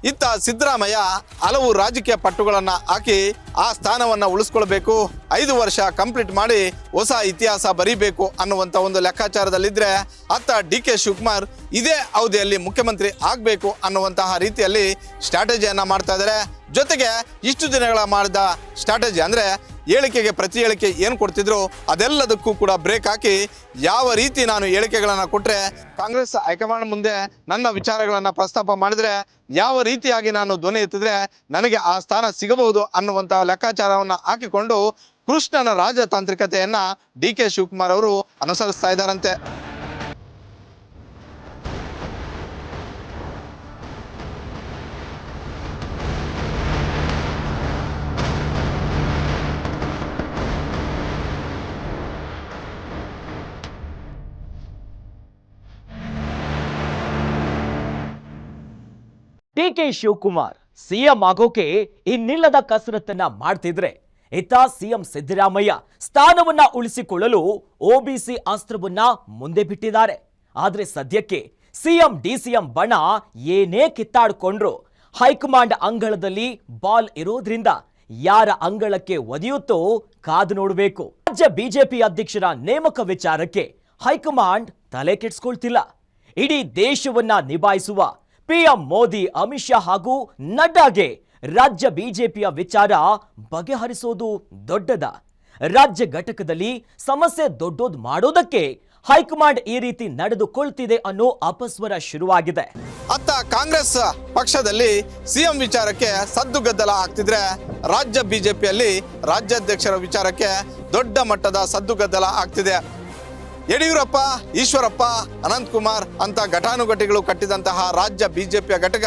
ಇತ್ತ ಸಿದ್ದರಾಮಯ್ಯ ಹಲವು ರಾಜಕೀಯ ಪಟ್ಟುಗಳನ್ನು ಹಾಕಿ ಆ ಸ್ಥಾನವನ್ನು ಉಳಿಸ್ಕೊಳ್ಬೇಕು, ಐದು ವರ್ಷ ಕಂಪ್ಲೀಟ್ ಮಾಡಿ ಹೊಸ ಇತಿಹಾಸ ಬರೀಬೇಕು ಅನ್ನುವಂಥ ಒಂದು ಲೆಕ್ಕಾಚಾರದಲ್ಲಿದ್ದರೆ ಅತ್ತ ಡಿ ಕೆ ಶಿವಕುಮಾರ್ ಇದೇ ಅವಧಿಯಲ್ಲಿ ಮುಖ್ಯಮಂತ್ರಿ ಆಗಬೇಕು ಅನ್ನುವಂತಹ ರೀತಿಯಲ್ಲಿ ಸ್ಟ್ರಾಟಜಿಯನ್ನು ಮಾಡ್ತಾ ಇದ್ದಾರೆ ಜೊತೆಗೆ ಇಷ್ಟು ದಿನಗಳ ಮಾಡಿದ ಸ್ಟ್ರಾಟಜಿ ಅಂದರೆ ಹೇಳಿಕೆಗೆ ಪ್ರತಿ ಹೇಳಿಕೆ ಏನು ಕೊಡ್ತಿದ್ರು ಅದೆಲ್ಲದಕ್ಕೂ ಕೂಡ ಬ್ರೇಕ್ ಹಾಕಿ ಯಾವ ರೀತಿ ನಾನು ಹೇಳಿಕೆಗಳನ್ನು ಕೊಟ್ಟರೆ ಕಾಂಗ್ರೆಸ್ ಹೈಕಮಾಂಡ್ ಮುಂದೆ ನನ್ನ ವಿಚಾರಗಳನ್ನು ಪ್ರಸ್ತಾಪ ಮಾಡಿದರೆ ಯಾವ ರೀತಿಯಾಗಿ ನಾನು ಧ್ವನಿ ಎತ್ತಿದ್ರೆ ನನಗೆ ಆ ಸ್ಥಾನ ಸಿಗಬಹುದು ಅನ್ನುವಂಥ ಲೆಕ್ಕಾಚಾರವನ್ನು ಹಾಕಿಕೊಂಡು ಕೃಷ್ಣನ ರಾಜತಾಂತ್ರಿಕತೆಯನ್ನು ಡಿ ಕೆ ಶಿವಕುಮಾರ್ ಅವರು ಅನುಸರಿಸ್ತಾ ಇದ್ದಾರಂತೆ. ಡಿ ಕೆ ಶಿವಕುಮಾರ್ ಸಿಎಂ ಆಗೋಕೆ ಇನ್ನಿಲ್ಲದ ಕಸರತ್ತನ್ನ ಮಾಡ್ತಿದ್ರೆ ಇತ್ತ ಸಿಎಂ ಸಿದ್ದರಾಮಯ್ಯ ಸ್ಥಾನವನ್ನ ಉಳಿಸಿಕೊಳ್ಳಲು ಒಬಿಸಿ ಅಸ್ತ್ರವನ್ನ ಮುಂದೆ ಬಿಟ್ಟಿದ್ದಾರೆ. ಆದ್ರೆ ಸದ್ಯಕ್ಕೆ ಸಿಎಂ ಡಿಸಿಎಂ ಬಣ ಏನೇ ಕಿತ್ತಾಡ್ಕೊಂಡ್ರು ಹೈಕಮಾಂಡ್ ಅಂಗಳದಲ್ಲಿ ಬಾಲ್ ಇರೋದ್ರಿಂದ ಯಾರ ಅಂಗಳಕ್ಕೆ ಒದೆಯುತ್ತೋ ಕಾದು ನೋಡಬೇಕು. ರಾಜ್ಯ ಬಿಜೆಪಿ ಅಧ್ಯಕ್ಷರ ನೇಮಕ ವಿಚಾರಕ್ಕೆ ಹೈಕಮಾಂಡ್ ತಲೆ ಕೆಡ್ಸ್ಕೊಳ್ತಿಲ್ಲ. ಇಡೀ ದೇಶವನ್ನ ನಿಭಾಯಿಸುವ ಪಿಎಂ ಮೋದಿ, ಅಮಿತ್ ಶಾ ಹಾಗೂ ನಡ್ಡಾಗೆ ರಾಜ್ಯ ಬಿಜೆಪಿಯ ವಿಚಾರ ಬಗೆಹರಿಸೋದು ದೊಡ್ಡದ. ರಾಜ್ಯ ಘಟಕದಲ್ಲಿ ಸಮಸ್ಯೆ ದೊಡ್ಡೋದ್ ಮಾಡೋದಕ್ಕೆ ಹೈಕಮಾಂಡ್ ಈ ರೀತಿ ನಡೆದುಕೊಳ್ತಿದೆ ಅನ್ನೋ ಅಪಸ್ವರ ಶುರುವಾಗಿದೆ. ಅತ್ತ ಕಾಂಗ್ರೆಸ್ ಪಕ್ಷದಲ್ಲಿ ಸಿಎಂ ವಿಚಾರಕ್ಕೆ ಸದ್ದು ಗದ್ದಲ ಆಗ್ತಿದ್ರೆ ರಾಜ್ಯ ಬಿಜೆಪಿಯಲ್ಲಿ ರಾಜ್ಯಾಧ್ಯಕ್ಷರ ವಿಚಾರಕ್ಕೆ ದೊಡ್ಡ ಮಟ್ಟದ ಸದ್ದು ಗದ್ದಲ ಆಗ್ತಿದೆ. ಯಡಿಯೂರಪ್ಪ, ಈಶ್ವರಪ್ಪ, ಅನಂತಕುಮಾರ್ ಅಂತ ಘಟಾನುಘಟಿಗಳು ಕಟ್ಟಿದಂತಹ ರಾಜ್ಯ ಬಿಜೆಪಿಯ ಘಟಕ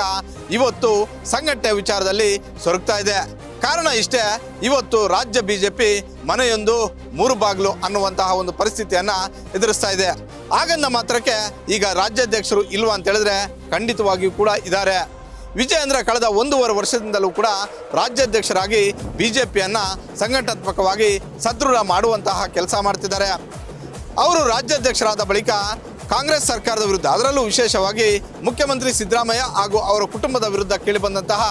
ಇವತ್ತು ಸಂಘಟನೆ ವಿಚಾರದಲ್ಲಿ ಸೊರಗ್ತಾ ಇದೆ. ಕಾರಣ ಇಷ್ಟೇ, ಇವತ್ತು ರಾಜ್ಯ ಬಿಜೆಪಿ ಮನೆಯೊಂದು ಮೂರು ಬಾಗಿಲು ಅನ್ನುವಂತಹ ಒಂದು ಪರಿಸ್ಥಿತಿಯನ್ನ ಎದುರಿಸ್ತಾ ಇದೆ. ಹಾಗಂದ ಮಾತ್ರಕ್ಕೆ ಈಗ ರಾಜ್ಯಾಧ್ಯಕ್ಷರು ಇಲ್ವಾ ಅಂತ ಹೇಳಿದ್ರೆ ಖಂಡಿತವಾಗಿಯೂ ಕೂಡ ಇದ್ದಾರೆ. ವಿಜಯೇಂದ್ರ ಕಳೆದ ಒಂದೂವರೆ ವರ್ಷದಿಂದಲೂ ಕೂಡ ರಾಜ್ಯಾಧ್ಯಕ್ಷರಾಗಿ ಬಿಜೆಪಿಯನ್ನ ಸಂಘಟನಾತ್ಮಕವಾಗಿ ಸದೃಢ ಮಾಡುವಂತಹ ಕೆಲಸ ಮಾಡ್ತಿದ್ದಾರೆ. ಅವರು ರಾಜ್ಯಾಧ್ಯಕ್ಷರಾದ ಬಳಿಕ ಕಾಂಗ್ರೆಸ್ ಸರ್ಕಾರದ ವಿರುದ್ಧ, ಅದರಲ್ಲೂ ವಿಶೇಷವಾಗಿ ಮುಖ್ಯಮಂತ್ರಿ ಸಿದ್ದರಾಮಯ್ಯ ಹಾಗೂ ಅವರ ಕುಟುಂಬದ ವಿರುದ್ಧ ಕೇಳಿಬಂದಂತಹ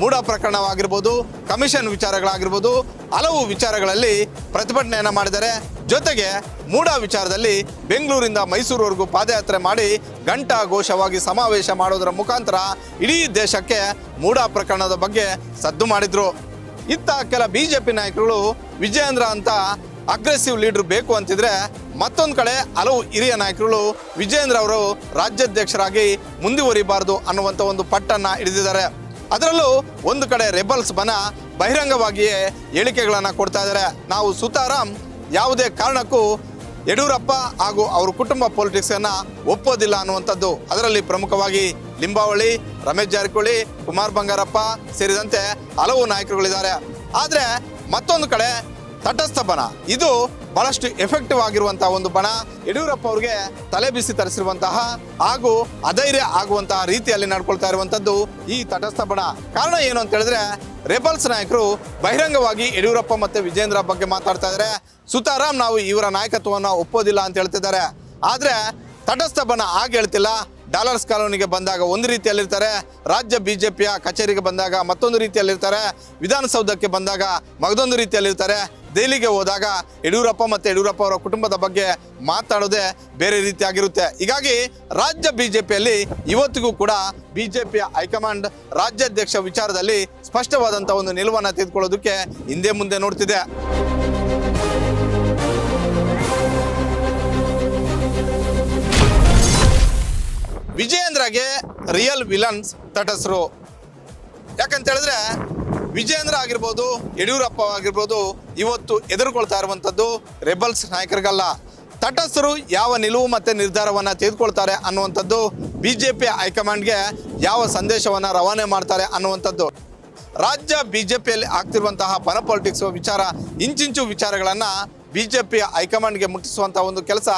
ಮೂಢ ಪ್ರಕರಣವಾಗಿರ್ಬೋದು, ಕಮಿಷನ್ ವಿಚಾರಗಳಾಗಿರ್ಬೋದು, ಹಲವು ವಿಚಾರಗಳಲ್ಲಿ ಪ್ರತಿಭಟನೆಯನ್ನು ಮಾಡಿದ್ದಾರೆ. ಜೊತೆಗೆ ಮೂಢ ವಿಚಾರದಲ್ಲಿ ಬೆಂಗಳೂರಿಂದ ಮೈಸೂರುವರೆಗೂ ಪಾದಯಾತ್ರೆ ಮಾಡಿ ಗಂಟಾ ಘೋಷವಾಗಿ ಸಮಾವೇಶ ಮಾಡೋದರ ಮುಖಾಂತರ ಇಡೀ ದೇಶಕ್ಕೆ ಮೂಢ ಪ್ರಕರಣದ ಬಗ್ಗೆ ಸದ್ದು ಮಾಡಿದರು. ಇತ್ತ ಕೆಲ ಬಿಜೆಪಿ ನಾಯಕರುಗಳು ವಿಜಯೇಂದ್ರ ಅಂತ ಅಗ್ರೆಸಿವ್ ಲೀಡರ್ ಬೇಕು ಅಂತಿದ್ರೆ ಮತ್ತೊಂದು ಕಡೆ ಹಲವು ಹಿರಿಯ ನಾಯಕರುಗಳು ವಿಜೇಂದ್ರ ಅವರು ರಾಜ್ಯಾಧ್ಯಕ್ಷರಾಗಿ ಮುಂದುವರಿಬಾರದು ಅನ್ನುವಂಥ ಒಂದು ಪಟ್ಟನ್ನ ಹಿಡಿದಿದ್ದಾರೆ. ಅದರಲ್ಲೂ ಒಂದು ಕಡೆ ರೆಬಲ್ಸ್ ಬನ ಬಹಿರಂಗವಾಗಿಯೇ ಹೇಳಿಕೆಗಳನ್ನು ಕೊಡ್ತಾ ಇದ್ದಾರೆ. ನಾವು ಸುತಾರಾಮ್ ಯಾವುದೇ ಕಾರಣಕ್ಕೂ ಯಡಿಯೂರಪ್ಪ ಹಾಗೂ ಅವರ ಕುಟುಂಬ ಪೊಲಿಟಿಕ್ಸನ್ನು ಒಪ್ಪೋದಿಲ್ಲ ಅನ್ನುವಂಥದ್ದು. ಅದರಲ್ಲಿ ಪ್ರಮುಖವಾಗಿ ಲಿಂಬಾವಳಿ, ರಮೇಶ್ ಜಾರಕಿಹೊಳಿ, ಕುಮಾರ್ ಬಂಗಾರಪ್ಪ ಸೇರಿದಂತೆ ಹಲವು ನಾಯಕರುಗಳಿದ್ದಾರೆ. ಆದರೆ ಮತ್ತೊಂದು ಕಡೆ ತಟಸ್ಥ ಬಣ ಇದು ಬಹಳಷ್ಟು ಎಫೆಕ್ಟಿವ್ ಆಗಿರುವಂತಹ ಒಂದು ಬಣ. ಯಡಿಯೂರಪ್ಪ ಅವರಿಗೆ ತಲೆ ಬಿಸಿ ತರಿಸಿರುವಂತಹ ಹಾಗೂ ಅಧೈರ್ಯ ಆಗುವಂತಹ ರೀತಿಯಲ್ಲಿ ನಡ್ಕೊಳ್ತಾ ಇರುವಂತದ್ದು ಈ ತಟಸ್ಥ ಬಣ ಕಾರಣ ಏನು ಅಂತ ಹೇಳಿದ್ರೆ, ರೆಬಲ್ಸ್ ನಾಯಕರು ಬಹಿರಂಗವಾಗಿ ಯಡಿಯೂರಪ್ಪ ಮತ್ತೆ ವಿಜೇಂದ್ರ ಬಗ್ಗೆ ಮಾತಾಡ್ತಾ ಇದ್ದಾರೆ ಸುತಾರಾಮ್ ನಾವು ಇವರ ನಾಯಕತ್ವವನ್ನು ಒಪ್ಪೋದಿಲ್ಲ ಅಂತ ಹೇಳ್ತಿದ್ದಾರೆ. ಆದ್ರೆ ತಟಸ್ಥ ಬಣ ಹಾಗೆ ಹೇಳ್ತಿಲ್ಲ. ಡಾಲರ್ಸ್ ಕಾಲೋನಿಗೆ ಬಂದಾಗ ಒಂದು ರೀತಿಯಲ್ಲಿರ್ತಾರೆ. ರಾಜ್ಯ ಬಿಜೆಪಿಯ ಕಚೇರಿಗೆ ಬಂದಾಗ ಮತ್ತೊಂದು ರೀತಿಯಲ್ಲಿರ್ತಾರೆ. ವಿಧಾನಸೌಧಕ್ಕೆ ಬಂದಾಗ ಮಗದೊಂದು ರೀತಿಯಲ್ಲಿರ್ತಾರೆ. ದೆಹಲಿಗೆ ಹೋದಾಗ ಯಡಿಯೂರಪ್ಪ ಮತ್ತು ಯಡಿಯೂರಪ್ಪ ಅವರ ಕುಟುಂಬದ ಬಗ್ಗೆ ಮಾತಾಡೋದೇ ಬೇರೆ ರೀತಿಯಾಗಿರುತ್ತೆ. ಹೀಗಾಗಿ ರಾಜ್ಯ ಬಿ ಜೆ ಪಿಯಲ್ಲಿ ಇವತ್ತಿಗೂ ಕೂಡ ಬಿ ಜೆ ಪಿಯ ಹೈಕಮಾಂಡ್ ರಾಜ್ಯಾಧ್ಯಕ್ಷ ವಿಚಾರದಲ್ಲಿ ಸ್ಪಷ್ಟವಾದಂಥ ಒಂದು ನಿಲುವನ್ನು ತೆಗೆದುಕೊಳ್ಳೋದಕ್ಕೆ ಹಿಂದೆ ಮುಂದೆ ನೋಡ್ತಿದೆ. ವಿಜಯೇಂದ್ರಗೆ ರಿಯಲ್ ವಿಲನ್ಸ್ ತಟಸ್ರು ಯಾಕಂತ ಹೇಳಿದ್ರೆ ವಿಜಯೇಂದ್ರ ಆಗಿರ್ಬೋದು, ಯಡಿಯೂರಪ್ಪ ಆಗಿರ್ಬೋದು ಇವತ್ತು ಎದುರುಕೊಳ್ತಾ ಇರುವಂಥದ್ದು ರೆಬಲ್ಸ್ ನಾಯಕರಿಗಲ್ಲ. ತಟಸ್ಥರು ಯಾವ ನಿಲುವು ಮತ್ತು ನಿರ್ಧಾರವನ್ನು ತೆಗೆದುಕೊಳ್ತಾರೆ ಅನ್ನುವಂಥದ್ದು ಬಿ ಜೆ ಪಿ ಹೈಕಮಾಂಡ್ಗೆ ಯಾವ ಸಂದೇಶವನ್ನು ರವಾನೆ ಮಾಡ್ತಾರೆ ಅನ್ನುವಂಥದ್ದು. ರಾಜ್ಯ ಬಿ ಜೆ ಪಿಯಲ್ಲಿ ಆಗ್ತಿರುವಂತಹ ಪರ ಪಾಲಿಟಿಕ್ಸ್ ವಿಚಾರ, ಇಂಚಿಂಚು ವಿಚಾರಗಳನ್ನು ಬಿ ಜೆ ಪಿ ಹೈಕಮಾಂಡ್ಗೆ ಮುಟ್ಟಿಸುವಂಥ ಒಂದು ಕೆಲಸ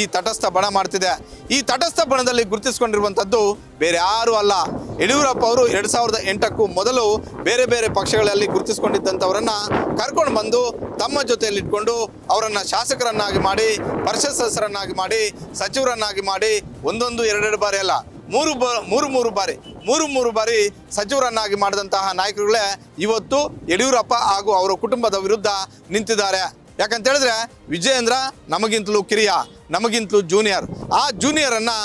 ಈ ತಟಸ್ಥ ಬಣ ಮಾಡ್ತಿದೆ. ಈ ತಟಸ್ಥ ಬಣದಲ್ಲಿ ಗುರುತಿಸಿಕೊಂಡಿರುವಂತದ್ದು ಬೇರೆ ಯಾರೂ ಅಲ್ಲ. ಯಡಿಯೂರಪ್ಪ ಅವರು ಎರಡು ಸಾವಿರದ ಎಂಟಕ್ಕೂ ಮೊದಲು ಬೇರೆ ಬೇರೆ ಪಕ್ಷಗಳಲ್ಲಿ ಗುರುತಿಸಿಕೊಂಡಿದ್ದಂಥವರನ್ನ ಕರ್ಕೊಂಡು ಬಂದು ತಮ್ಮ ಜೊತೆಯಲ್ಲಿ ಇಟ್ಕೊಂಡು ಅವರನ್ನು ಶಾಸಕರನ್ನಾಗಿ ಮಾಡಿ ಪರಿಷತ್ ಸದಸ್ಯರನ್ನಾಗಿ ಮಾಡಿ, ಸಚಿವರನ್ನಾಗಿ ಮಾಡಿ ಒಂದೊಂದು ಎರಡೆರಡು ಬಾರಿ ಅಲ್ಲ, ಮೂರು ಬ, ಮೂರು ಮೂರು ಬಾರಿ, ಮೂರು ಮೂರು ಬಾರಿ ಸಚಿವರನ್ನಾಗಿ ಮಾಡಿದಂತಹ ನಾಯಕರುಗಳೇ ಇವತ್ತು ಯಡಿಯೂರಪ್ಪ ಹಾಗೂ ಅವರ ಕುಟುಂಬದ ವಿರುದ್ಧ ನಿಂತಿದ್ದಾರೆ. ಯಾಕಂತ ಹೇಳಿದ್ರೆ ವಿಜಯೇಂದ್ರ ನಮಗಿಂತಲೂ ಕಿರಿಯ, ನಮಗಿಂತಲೂ ಜೂನಿಯರ್ ಆ ಜೂನಿಯರನ್ನು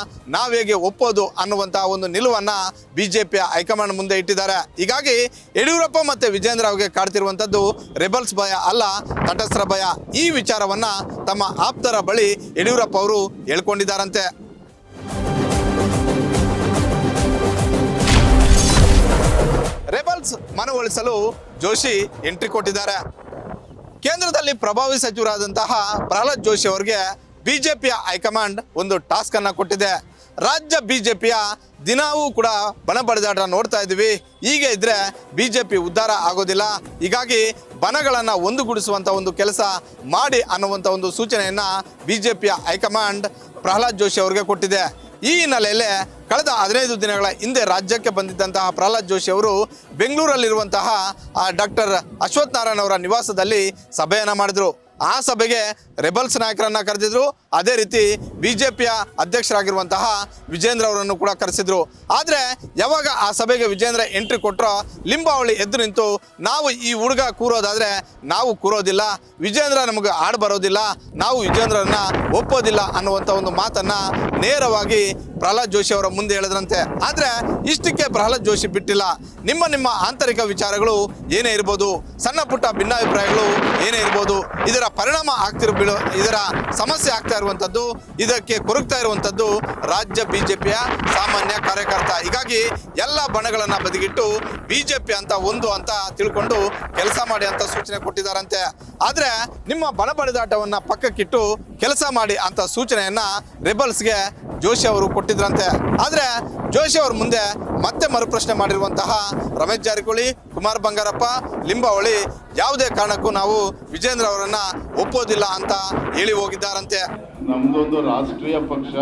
ಹೇಗೆ ಒಪ್ಪೋದು ಅನ್ನುವಂತಹ ಒಂದು ನಿಲುವನ್ನು ಬಿ ಜೆ ಪಿಯ ಹೈಕಮಾಂಡ್ ಮುಂದೆ ಇಟ್ಟಿದ್ದಾರೆ. ಹೀಗಾಗಿ ಯಡಿಯೂರಪ್ಪ ಮತ್ತು ವಿಜೇಂದ್ರ ಅವರಿಗೆ ಕಾಡ್ತಿರುವಂಥದ್ದು ರೆಬಲ್ಸ್ ಭಯ ಅಲ್ಲ ತಟಸ್ಥರ ಭಯ. ಈ ವಿಚಾರವನ್ನು ತಮ್ಮ ಆಪ್ತರ ಬಳಿ ಯಡಿಯೂರಪ್ಪ ಅವರು ಹೇಳ್ಕೊಂಡಿದ್ದಾರಂತೆ. ರೆಬಲ್ಸ್ ಮನವೊಲಿಸಲು ಜೋಶಿ ಎಂಟ್ರಿ ಕೊಟ್ಟಿದ್ದಾರೆ. ಕೇಂದ್ರದಲ್ಲಿ ಪ್ರಭಾವಿ ಸಚಿವರಾದಂತಹ ಪ್ರಹ್ಲಾದ್ ಜೋಶಿ ಅವರಿಗೆ ಬಿಜೆಪಿಯ ಹೈಕಮಾಂಡ್ ಒಂದು ಟಾಸ್ಕ್ ಅನ್ನ ಕೊಟ್ಟಿದೆ. ರಾಜ್ಯ ಬಿಜೆಪಿಯ ದಿನವೂ ಕೂಡ ಬಣ ಬಡಿದಾಟ ನೋಡ್ತಾ ಇದ್ದೀವಿ. ಹೀಗೆ ಇದ್ರೆ ಬಿಜೆಪಿ ಉದ್ಧಾರ ಆಗೋದಿಲ್ಲ. ಹೀಗಾಗಿ ಬಣಗಳನ್ನು ಒಂದುಗೂಡಿಸುವಂಥ ಒಂದು ಕೆಲಸ ಮಾಡಿ ಅನ್ನುವಂಥ ಒಂದು ಸೂಚನೆಯನ್ನ ಬಿಜೆಪಿಯ ಹೈಕಮಾಂಡ್ ಪ್ರಹ್ಲಾದ್ ಜೋಶಿ ಅವರಿಗೆ ಕೊಟ್ಟಿದೆ. ಈ ಹಿನ್ನೆಲೆಯಲ್ಲಿ ಕಳೆದ ಹದಿನೈದು ದಿನಗಳ ಹಿಂದೆ ರಾಜ್ಯಕ್ಕೆ ಬಂದಿದ್ದಂತಹ ಪ್ರಹ್ಲಾದ್ ಜೋಶಿ ಅವರು ಬೆಂಗಳೂರಲ್ಲಿರುವಂತಹ ಡಾಕ್ಟರ್ ಅಶ್ವಥ್ ನಾರಾಯಣ್ ಅವರ ನಿವಾಸದಲ್ಲಿ ಸಭೆಯನ್ನು ಮಾಡಿದರು. ಆ ಸಭೆಗೆ ರೆಬಲ್ಸ್ ನಾಯಕರನ್ನ ಕರೆದಿದ್ರು. ಅದೇ ರೀತಿ ಬಿ ಜೆ ಪಿಯ ಅಧ್ಯಕ್ಷರಾಗಿರುವಂತಹ ವಿಜೇಂದ್ರ ಅವರನ್ನು ಕೂಡ ಕರೆಸಿದ್ರು. ಆದರೆ ಯಾವಾಗ ಆ ಸಭೆಗೆ ವಿಜೇಂದ್ರ ಎಂಟ್ರಿ ಕೊಟ್ಟರೋ ಲಿಂಬಾವಳಿ ಎದ್ದು ನಿಂತು ನಾವು ಈ ಹುಡುಗ ಕೂರೋದಾದ್ರೆ ನಾವು ಕೂರೋದಿಲ್ಲ, ವಿಜೇಂದ್ರ ನಮಗೆ ಆಡ್ ಬರೋದಿಲ್ಲ, ನಾವು ವಿಜೇಂದ್ರನ್ನ ಒಪ್ಪೋದಿಲ್ಲ ಅನ್ನುವಂಥ ಒಂದು ಮಾತನ್ನ ನೇರವಾಗಿ ಪ್ರಹ್ಲಾದ್ ಜೋಶಿ ಅವರ ಮುಂದೆ ಹೇಳಿದ್ರಂತೆ. ಆದ್ರೆ ಇಷ್ಟಕ್ಕೆ ಪ್ರಹ್ಲಾದ್ ಜೋಶಿ ಬಿಟ್ಟಿಲ್ಲ. ನಿಮ್ಮ ನಿಮ್ಮ ಆಂತರಿಕ ವಿಚಾರಗಳು ಏನೇ ಇರ್ಬೋದು, ಸಣ್ಣ ಪುಟ್ಟ ಭಿನ್ನಾಭಿಪ್ರಾಯಗಳು ಏನೇ ಇರ್ಬೋದು, ಇದರ ಪರಿಣಾಮ ಆಗ್ತಿರೋ ಬೀಳೋ, ಇದರ ಸಮಸ್ಯೆ ಆಗ್ತಾ ಇರುವಂಥದ್ದು, ಇದಕ್ಕೆ ಕೊರಗ್ತಾ ಇರುವಂಥದ್ದು ರಾಜ್ಯ ಬಿ ಜೆ ಪಿಯ ಸಾಮಾನ್ಯ ಕಾರ್ಯಕರ್ತ. ಹೀಗಾಗಿ ಎಲ್ಲ ಬಣಗಳನ್ನು ಬದಿಗಿಟ್ಟು ಬಿಜೆಪಿ ಅಂತ ಒಂದು ಅಂತ ತಿಳ್ಕೊಂಡು ಕೆಲಸ ಮಾಡಿ ಅಂತ ಸೂಚನೆ ಕೊಟ್ಟಿದ್ದಾರಂತೆ. ಆದರೆ ನಿಮ್ಮ ಬಣ ಬಡಿದಾಟವನ್ನು ಪಕ್ಕಕ್ಕಿಟ್ಟು ಕೆಲಸ ಮಾಡಿ ಅಂತ ಸೂಚನೆಯನ್ನ ರೆಬಲ್ಸ್ಗೆ ಜೋಶಿ ಅವರು ಕೊಟ್ಟಿದ್ರಂತೆ. ಆದರೆ ಜೋಶಿ ಅವ್ರ ಮುಂದೆ ಮತ್ತೆ ಮರುಪ್ರಶ್ನೆ ಮಾಡಿರುವಂತಹ ರಮೇಶ್ ಜಾರಕಿಹೊಳಿ, ಕುಮಾರ್ ಬಂಗಾರಪ್ಪ, ಲಿಂಬಾವಳಿ ಯಾವುದೇ ಕಾರಣಕ್ಕೂ ನಾವು ವಿಜೇಂದ್ರ ಅವರನ್ನ ಒಪ್ಪೋದಿಲ್ಲ ಅಂತ ಹೇಳಿ ಹೋಗಿದ್ದಾರಂತೆ. ನಮ್ದೊಂದು ರಾಷ್ಟ್ರೀಯ ಪಕ್ಷ,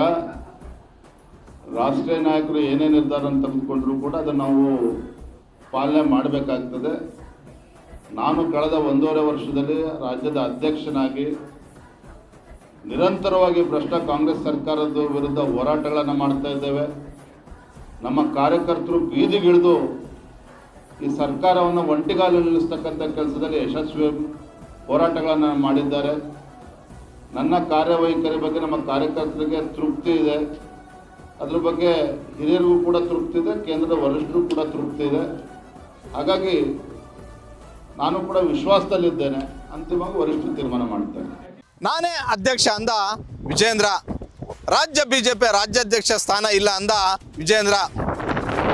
ರಾಷ್ಟ್ರೀಯ ನಾಯಕರು ಏನೇ ನಿರ್ಧಾರ ತೆಗೆದುಕೊಂಡ್ರು ಕೂಡ ಅದನ್ನು ನಾವು ಪಾಲನೆ ಮಾಡಬೇಕಾಗ್ತದೆ. ನಾನು ಕಳೆದ ಒಂದೂವರೆ ವರ್ಷದಲ್ಲಿ ರಾಜ್ಯದ ಅಧ್ಯಕ್ಷನಾಗಿ ನಿರಂತರವಾಗಿ ಭ್ರಷ್ಟ ಕಾಂಗ್ರೆಸ್ ಸರ್ಕಾರದ ವಿರುದ್ಧ ಹೋರಾಟಗಳನ್ನು ಮಾಡ್ತಾ ಇದ್ದೇವೆ. ನಮ್ಮ ಕಾರ್ಯಕರ್ತರು ಬೀದಿಗಿಳಿದು ಈ ಸರ್ಕಾರವನ್ನು ಒಂಟಿಗಾಲು ನಿಲ್ಲಿಸ್ತಕ್ಕಂಥ ಕೆಲಸದಲ್ಲಿ ಯಶಸ್ವಿ ಹೋರಾಟಗಳನ್ನು ಮಾಡಿದ್ದಾರೆ. ನನ್ನ ಕಾರ್ಯವೈಖರಿ ಬಗ್ಗೆ ನಮ್ಮ ಕಾರ್ಯಕರ್ತರಿಗೆ ತೃಪ್ತಿ ಇದೆ. ಅದ್ರ ಬಗ್ಗೆ ಹಿರಿಯರಿಗೂ ಕೂಡ ತೃಪ್ತಿ ಇದೆ, ಕೇಂದ್ರದ ವರಿಷ್ಠರು ಕೂಡ ತೃಪ್ತಿ ಇದೆ. ಹಾಗಾಗಿ ನಾನು ಕೂಡ ವಿಶ್ವಾಸದಲ್ಲಿದ್ದೇನೆ. ಅಂತಿಮವಾಗಿ ವರಿಷ್ಠರು ತೀರ್ಮಾನ ಮಾಡ್ತೇನೆ ನಾನೇ ಅಧ್ಯಕ್ಷ ಅಂದ ವಿಜೇಂದ್ರ. ರಾಜ್ಯ ಬಿಜೆಪಿ ರಾಜ್ಯಾಧ್ಯಕ್ಷ ಸ್ಥಾನ ಇಲ್ಲ ಅಂದ ವಿಜೇಂದ್ರ.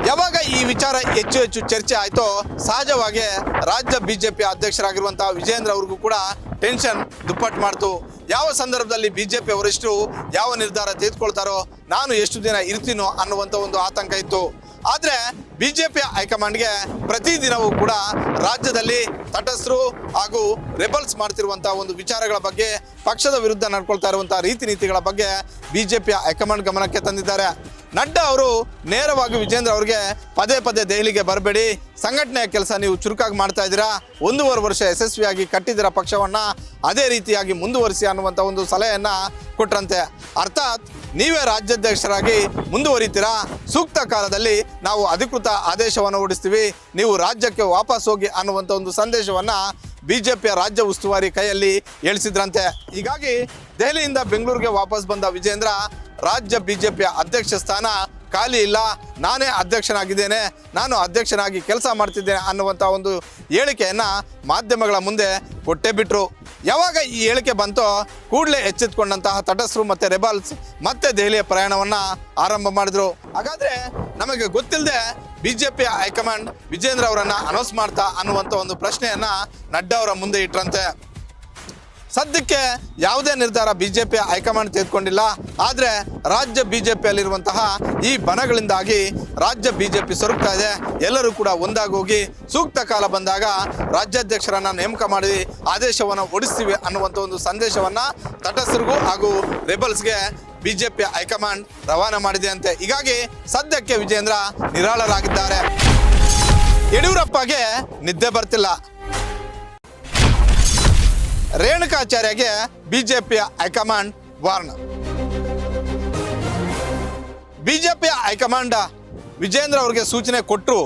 ಯಾವಾಗ ಈ ವಿಚಾರ ಹೆಚ್ಚು ಹೆಚ್ಚು ಚರ್ಚೆ ಆಯಿತೋ ಸಹಜವಾಗಿ ರಾಜ್ಯ ಬಿಜೆಪಿ ಅಧ್ಯಕ್ಷರಾಗಿರುವಂತಹ ವಿಜೇಂದ್ರ ಅವ್ರಿಗೂ ಕೂಡ ಟೆನ್ಷನ್ ದುಪ್ಪಟ್ಟು ಮಾಡ್ತು. ಯಾವ ಸಂದರ್ಭದಲ್ಲಿ ಬಿಜೆಪಿ ವರಿಷ್ಠರು ಯಾವ ನಿರ್ಧಾರ ತೆಗೆದುಕೊಳ್ತಾರೋ, ನಾನು ಎಷ್ಟು ದಿನ ಇರ್ತೀನೋ ಅನ್ನುವಂಥ ಒಂದು ಆತಂಕ ಇತ್ತು. ಆದರೆ ಬಿಜೆಪಿ ಹೈಕಮಾಂಡ್ಗೆ ಪ್ರತಿದಿನವೂ ಕೂಡ ರಾಜ್ಯದಲ್ಲಿ ತಟಸ್ಥರು ಹಾಗೂ ರೆಬಲ್ಸ್ ಮಾಡ್ತಿರುವಂತಹ ಒಂದು ವಿಚಾರಗಳ ಬಗ್ಗೆ ಪಕ್ಷದ ವಿರುದ್ಧ ನಡ್ಕೊಳ್ತಾ ಇರುವಂತಹ ರೀತಿ ನೀತಿಗಳ ಬಗ್ಗೆ ಬಿಜೆಪಿ ಹೈಕಮಾಂಡ್ ಗಮನಕ್ಕೆ ತಂದಿದ್ದಾರೆ. ನಡ್ಡಾ ಅವರು ನೇರವಾಗಿ ವಿಜೇಂದ್ರ ಅವರಿಗೆ ಪದೇ ಪದೇ ದೆಹಲಿಗೆ ಬರಬೇಡಿ. ಸಂಘಟನೆಯ ಕೆಲಸ ನೀವು ಚುರುಕಾಗಿ ಮಾಡ್ತಾ ಇದ್ದೀರಾ. ಒಂದೂವರೆ ವರ್ಷ ಯಶಸ್ವಿಯಾಗಿ ಕಟ್ಟಿದ್ದೀರ ಪಕ್ಷವನ್ನ. ಅದೇ ರೀತಿಯಾಗಿ ಮುಂದುವರಿಸಿ ಅನ್ನುವಂಥ ಒಂದು ಸಲಹೆಯನ್ನು ಕೊಟ್ರಂತೆ. ಅರ್ಥಾತ್ ನೀವೇ ರಾಜ್ಯಾಧ್ಯಕ್ಷರಾಗಿ ಮುಂದುವರಿತೀರಾ? ಸೂಕ್ತ ಕಾಲದಲ್ಲಿ ನಾವು ಅಧಿಕೃತ ಆದೇಶವನ್ನು ಹೊಡಿಸ್ತೀವಿ ನೀವು ರಾಜ್ಯಕ್ಕೆ ವಾಪಸ್ ಹೋಗಿ ಅನ್ನುವಂಥ ಒಂದು ಸಂದೇಶವನ್ನು ಬಿ ಜೆ ಪಿಯ ರಾಜ್ಯ ಉಸ್ತುವಾರಿ ಕೈಯಲ್ಲಿ ಹೇಳಿಸಿದ್ರಂತೆ ಹೀಗಾಗಿ ದೆಹಲಿಯಿಂದ ಬೆಂಗಳೂರಿಗೆ ವಾಪಸ್ ಬಂದ ವಿಜೇಂದ್ರ ರಾಜ್ಯ ಬಿಜೆಪಿಯ ಅಧ್ಯಕ್ಷ ಸ್ಥಾನ ಖಾಲಿ ಇಲ್ಲ, ನಾನೇ ಅಧ್ಯಕ್ಷನಾಗಿದ್ದೇನೆ, ನಾನು ಅಧ್ಯಕ್ಷನಾಗಿ ಕೆಲಸ ಮಾಡ್ತಿದ್ದೇನೆ ಅನ್ನುವಂಥ ಒಂದು ಹೇಳಿಕೆಯನ್ನು ಮಾಧ್ಯಮಗಳ ಮುಂದೆ ಕೊಟ್ಟೇ ಬಿಟ್ಟರು ಯಾವಾಗ ಈ ಹೇಳಿಕೆ ಬಂತೋ, ಕೂಡಲೇ ಎಚ್ಚೆತ್ಕೊಂಡಂತಹ ತಟಸ್ರು ಮತ್ತು ರೆಬಲ್ಸ್ ಮತ್ತೆ ದೆಹಲಿಯ ಪ್ರಯಾಣವನ್ನು ಆರಂಭ ಮಾಡಿದರು. ಹಾಗಾದರೆ ನಮಗೆ ಗೊತ್ತಿಲ್ಲದೆ B J P high command Vijayendra ಅವರನ್ನು ಅನೌನ್ಸ್ ಮಾಡ್ತಾ ಅನ್ನುವಂಥ ಒಂದು ಪ್ರಶ್ನೆಯನ್ನು ನಡ್ಡಾ ಅವರ ಮುಂದೆ ಇಟ್ರಂತೆ. ಸದ್ಯಕ್ಕೆ ಯಾವುದೇ ನಿರ್ಧಾರ ಬಿಜೆಪಿ ಹೈಕಮಾಂಡ್ ತೆಗೆದುಕೊಂಡಿಲ್ಲ. ಆದರೆ ರಾಜ್ಯ ಬಿಜೆಪಿಯಲ್ಲಿರುವಂತಹ ಈ ಬಣಗಳಿಂದಾಗಿ ರಾಜ್ಯ ಬಿಜೆಪಿ ಸೊರಗ್ತಾ ಇದೆ. ಎಲ್ಲರೂ ಕೂಡ ಒಂದಾಗಿ ಹೋಗಿ ಸೂಕ್ತ ಕಾಲ ಬಂದಾಗ ರಾಜ್ಯಾಧ್ಯಕ್ಷರನ್ನ ನೇಮಕ ಮಾಡಿ ಆದೇಶವನ್ನು ಹೊಡಿಸ್ತೀವಿ ಅನ್ನುವಂಥ ಒಂದು ಸಂದೇಶವನ್ನ ತಟಸ್ಥರಿಗೂ ಹಾಗೂ ರೆಬಲ್ಸ್ಗೆ ಬಿಜೆಪಿ ಹೈಕಮಾಂಡ್ ರವಾನೆ ಮಾಡಿದೆ ಅಂತೆ ಹೀಗಾಗಿ ಸದ್ಯಕ್ಕೆ ವಿಜೇಂದ್ರ ನಿರಾಳರಾಗಿದ್ದಾರೆ. ಯಡಿಯೂರಪ್ಪಗೆ ನಿದ್ದೆ ಬರ್ತಿಲ್ಲ. ರೇಣುಕಾಚಾರ್ಯಗೆ ಬಿಜೆಪಿಯ ಹೈಕಮಾಂಡ್ ವಾರ್ನ್. ಬಿಜೆಪಿಯ ಹೈಕಮಾಂಡ್ ವಿಜೇಂದ್ರ ಅವರಿಗೆ ಸೂಚನೆ ಕೊಟ್ಟರು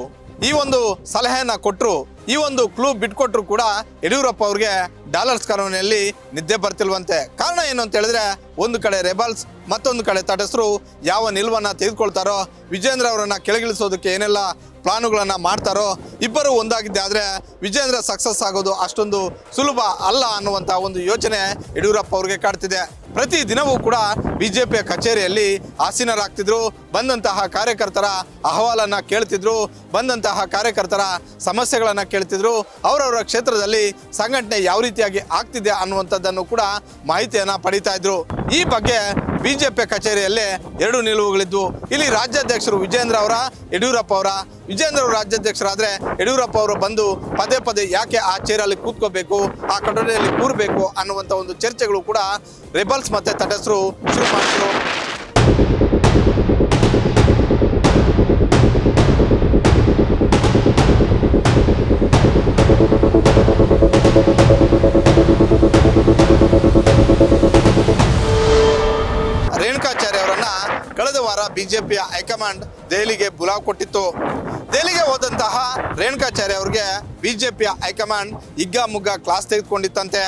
ಈ ಒಂದು ಸಲಹೆಯನ್ನ ಕೊಟ್ಟರು ಈ ಒಂದು ಕ್ಲೂ ಬಿಟ್ಕೊಟ್ರು ಕೂಡ ಯಡಿಯೂರಪ್ಪ ಅವ್ರಿಗೆ ಡಾಲರ್ಸ್ ಕಾನೂನಿನಲ್ಲಿ ನಿದ್ದೆ ಬರ್ತಿಲ್ವಂತೆ. ಕಾರಣ ಏನು ಅಂತ ಹೇಳಿದ್ರೆ, ಒಂದು ಕಡೆ ರೆಬಲ್ಸ್ ಮತ್ತೊಂದು ಕಡೆ ತಟಸ್ಥರು ಯಾವ ನಿಲುವನ್ನ ತೆಗೆದುಕೊಳ್ತಾರೋ, ವಿಜೇಂದ್ರ ಅವರನ್ನ ಕೆಳಗಿಳಿಸೋದಕ್ಕೆ ಏನೆಲ್ಲ ಪ್ಲಾನುಗಳನ್ನು ಮಾಡ್ತಾರೋ ಇಬ್ಬರು ಒಂದಾಗಿದ್ದೆ, ಆದರೆ ವಿಜೇಂದ್ರ ಸಕ್ಸಸ್ ಆಗೋದು ಅಷ್ಟೊಂದು ಸುಲಭ ಅಲ್ಲ ಅನ್ನುವಂಥ ಒಂದು ಯೋಚನೆ ಯಡಿಯೂರಪ್ಪ ಅವ್ರಿಗೆ ಕಾಡ್ತಿದೆ. ಪ್ರತಿ ದಿನವೂ ಕೂಡ ಬಿಜೆಪಿಯ ಕಚೇರಿಯಲ್ಲಿ ಆಸೀನರಾಗ್ತಿದ್ರು, ಬಂದಂತಹ ಕಾರ್ಯಕರ್ತರ ಅಹವಾಲನ್ನ ಕೇಳ್ತಿದ್ರು, ಬಂದಂತಹ ಕಾರ್ಯಕರ್ತರ ಸಮಸ್ಯೆಗಳನ್ನ ಕೇಳ್ತಿದ್ರು, ಅವರವರ ಕ್ಷೇತ್ರದಲ್ಲಿ ಸಂಘಟನೆ ಯಾವ ರೀತಿಯಾಗಿ ಆಗ್ತಿದೆ ಅನ್ನುವಂಥದ್ದನ್ನು ಕೂಡ ಮಾಹಿತಿಯನ್ನ ಪಡಿತಾ ಇದ್ರು. ಈ ಬಗ್ಗೆ ಬಿಜೆಪಿ ಕಚೇರಿಯಲ್ಲೇ ಎರಡು ನಿಲುವುಗಳಿದ್ವು ಇಲ್ಲಿ ರಾಜ್ಯಾಧ್ಯಕ್ಷರು ವಿಜೇಂದ್ರ ಅವರ, ಯಡಿಯೂರಪ್ಪ ಅವರ. ವಿಜೇಂದ್ರ ಅವರು ರಾಜ್ಯಾಧ್ಯಕ್ಷರಾದರೆ ಯಡಿಯೂರಪ್ಪ ಅವರು ಬಂದು ಪದೇ ಪದೇ ಯಾಕೆ ಆ ಚೇರಲ್ಲಿ ಕೂತ್ಕೋಬೇಕು, ಆ ಕಟ್ಟಡೆಯಲ್ಲಿ ಕೂರಬೇಕು ಅನ್ನುವಂಥ ಒಂದು ಚರ್ಚೆಗಳು ಕೂಡ ರೆಬಲ್ಸ್ ಮತ್ತೆ ತಟಸ್ರು ಶುರು ಮಾಡಿದ್ರು ರೇಣುಕಾಚಾರ್ಯ ಅವರನ್ನ ಕಳೆದ ವಾರ ಬಿಜೆಪಿಯ ಹೈಕಮಾಂಡ್ ದೆಹಲಿಗೆ ಬುಲಾವ್ ಕೊಟ್ಟಿತ್ತು. ದೆಹಲಿಗೆ ಹೋದಂತಹ ರೇಣುಕಾಚಾರ್ಯ ಅವರಿಗೆ ಬಿಜೆಪಿಯ ಹೈಕಮಾಂಡ್ ಹಿಗ್ಗ ಮುಗ್ಗ ಕ್ಲಾಸ್ ತೆಗೆದುಕೊಂಡಿತ್ತಂತೆ.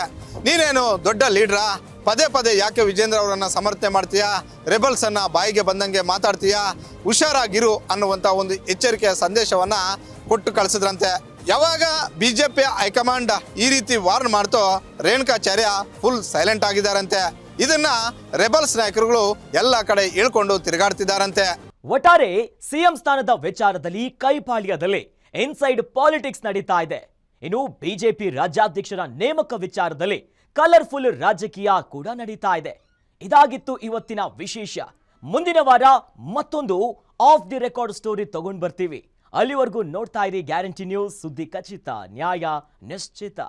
ನೀನೇನು ದೊಡ್ಡ ಲೀಡ್ರಾ ಪದೇ ಪದೇ ಯಾಕೆ ವಿಜೇಂದ್ರ ಅವರನ್ನ ಸಮರ್ಥನೆ ಮಾಡ್ತೀಯಾ? ರೆಬಲ್ಸ್ ಅನ್ನ ಬಾಯಿಗೆ ಬಂದಂಗೆ ಮಾತಾಡ್ತೀಯಾ? ಹುಷಾರಾಗಿರು ಅನ್ನುವಂಥ ಒಂದು ಎಚ್ಚರಿಕೆಯ ಸಂದೇಶವನ್ನ ಕೊಟ್ಟು ಕಳಿಸಿದ್ರಂತೆ. ಯಾವಾಗ ಬಿಜೆಪಿ ಹೈಕಮಾಂಡ್ ಈ ರೀತಿ ವಾರ್ನ್ ಮಾಡ್ತೋ ರೇಣುಕಾಚಾರ್ಯ ಫುಲ್ ಸೈಲೆಂಟ್ ಆಗಿದ್ದಾರಂತೆ. ಇದನ್ನ ರೆಬಲ್ಸ್ ನಾಯಕರುಗಳು ಎಲ್ಲ ಕಡೆ ಹೇಳ್ಕೊಂಡು ತಿರುಗಾಡ್ತಿದ್ದಾರಂತೆ. ಒಟ್ಟಾರೆ ಸಿಎಂ ಸ್ಥಾನದ ವಿಚಾರದಲ್ಲಿ ಕೈಪಾಳ್ಯದಲ್ಲಿ ಇನ್ಸೈಡ್ ಪಾಲಿಟಿಕ್ಸ್ ನಡೀತಾ ಇದೆ. ಇನ್ನು ಬಿಜೆಪಿ ರಾಜ್ಯಾಧ್ಯಕ್ಷರ ನೇಮಕ ವಿಚಾರದಲ್ಲಿ ಕಲರ್ಫುಲ್ ರಾಜಕೀಯ ಕೂಡ ನಡೀತಾ ಇದೆ. ಇದಾಗಿತ್ತು ಇವತ್ತಿನ ವಿಶೇಷ. ಮುಂದಿನ ವಾರ ಮತ್ತೊಂದು ಆಫ್ ದಿ ರೆಕಾರ್ಡ್ ಸ್ಟೋರಿ ತಗೊಂಡು ಬರ್ತೀವಿ. ಅಲ್ಲಿವರೆಗೂ ನೋಡ್ತಾ ಇರಿ ಗ್ಯಾರಂಟಿ ನ್ಯೂಸ್ ಸುದ್ದಿ ಖಚಿತ, ನ್ಯಾಯ, ನಿಶ್ಚಿತ.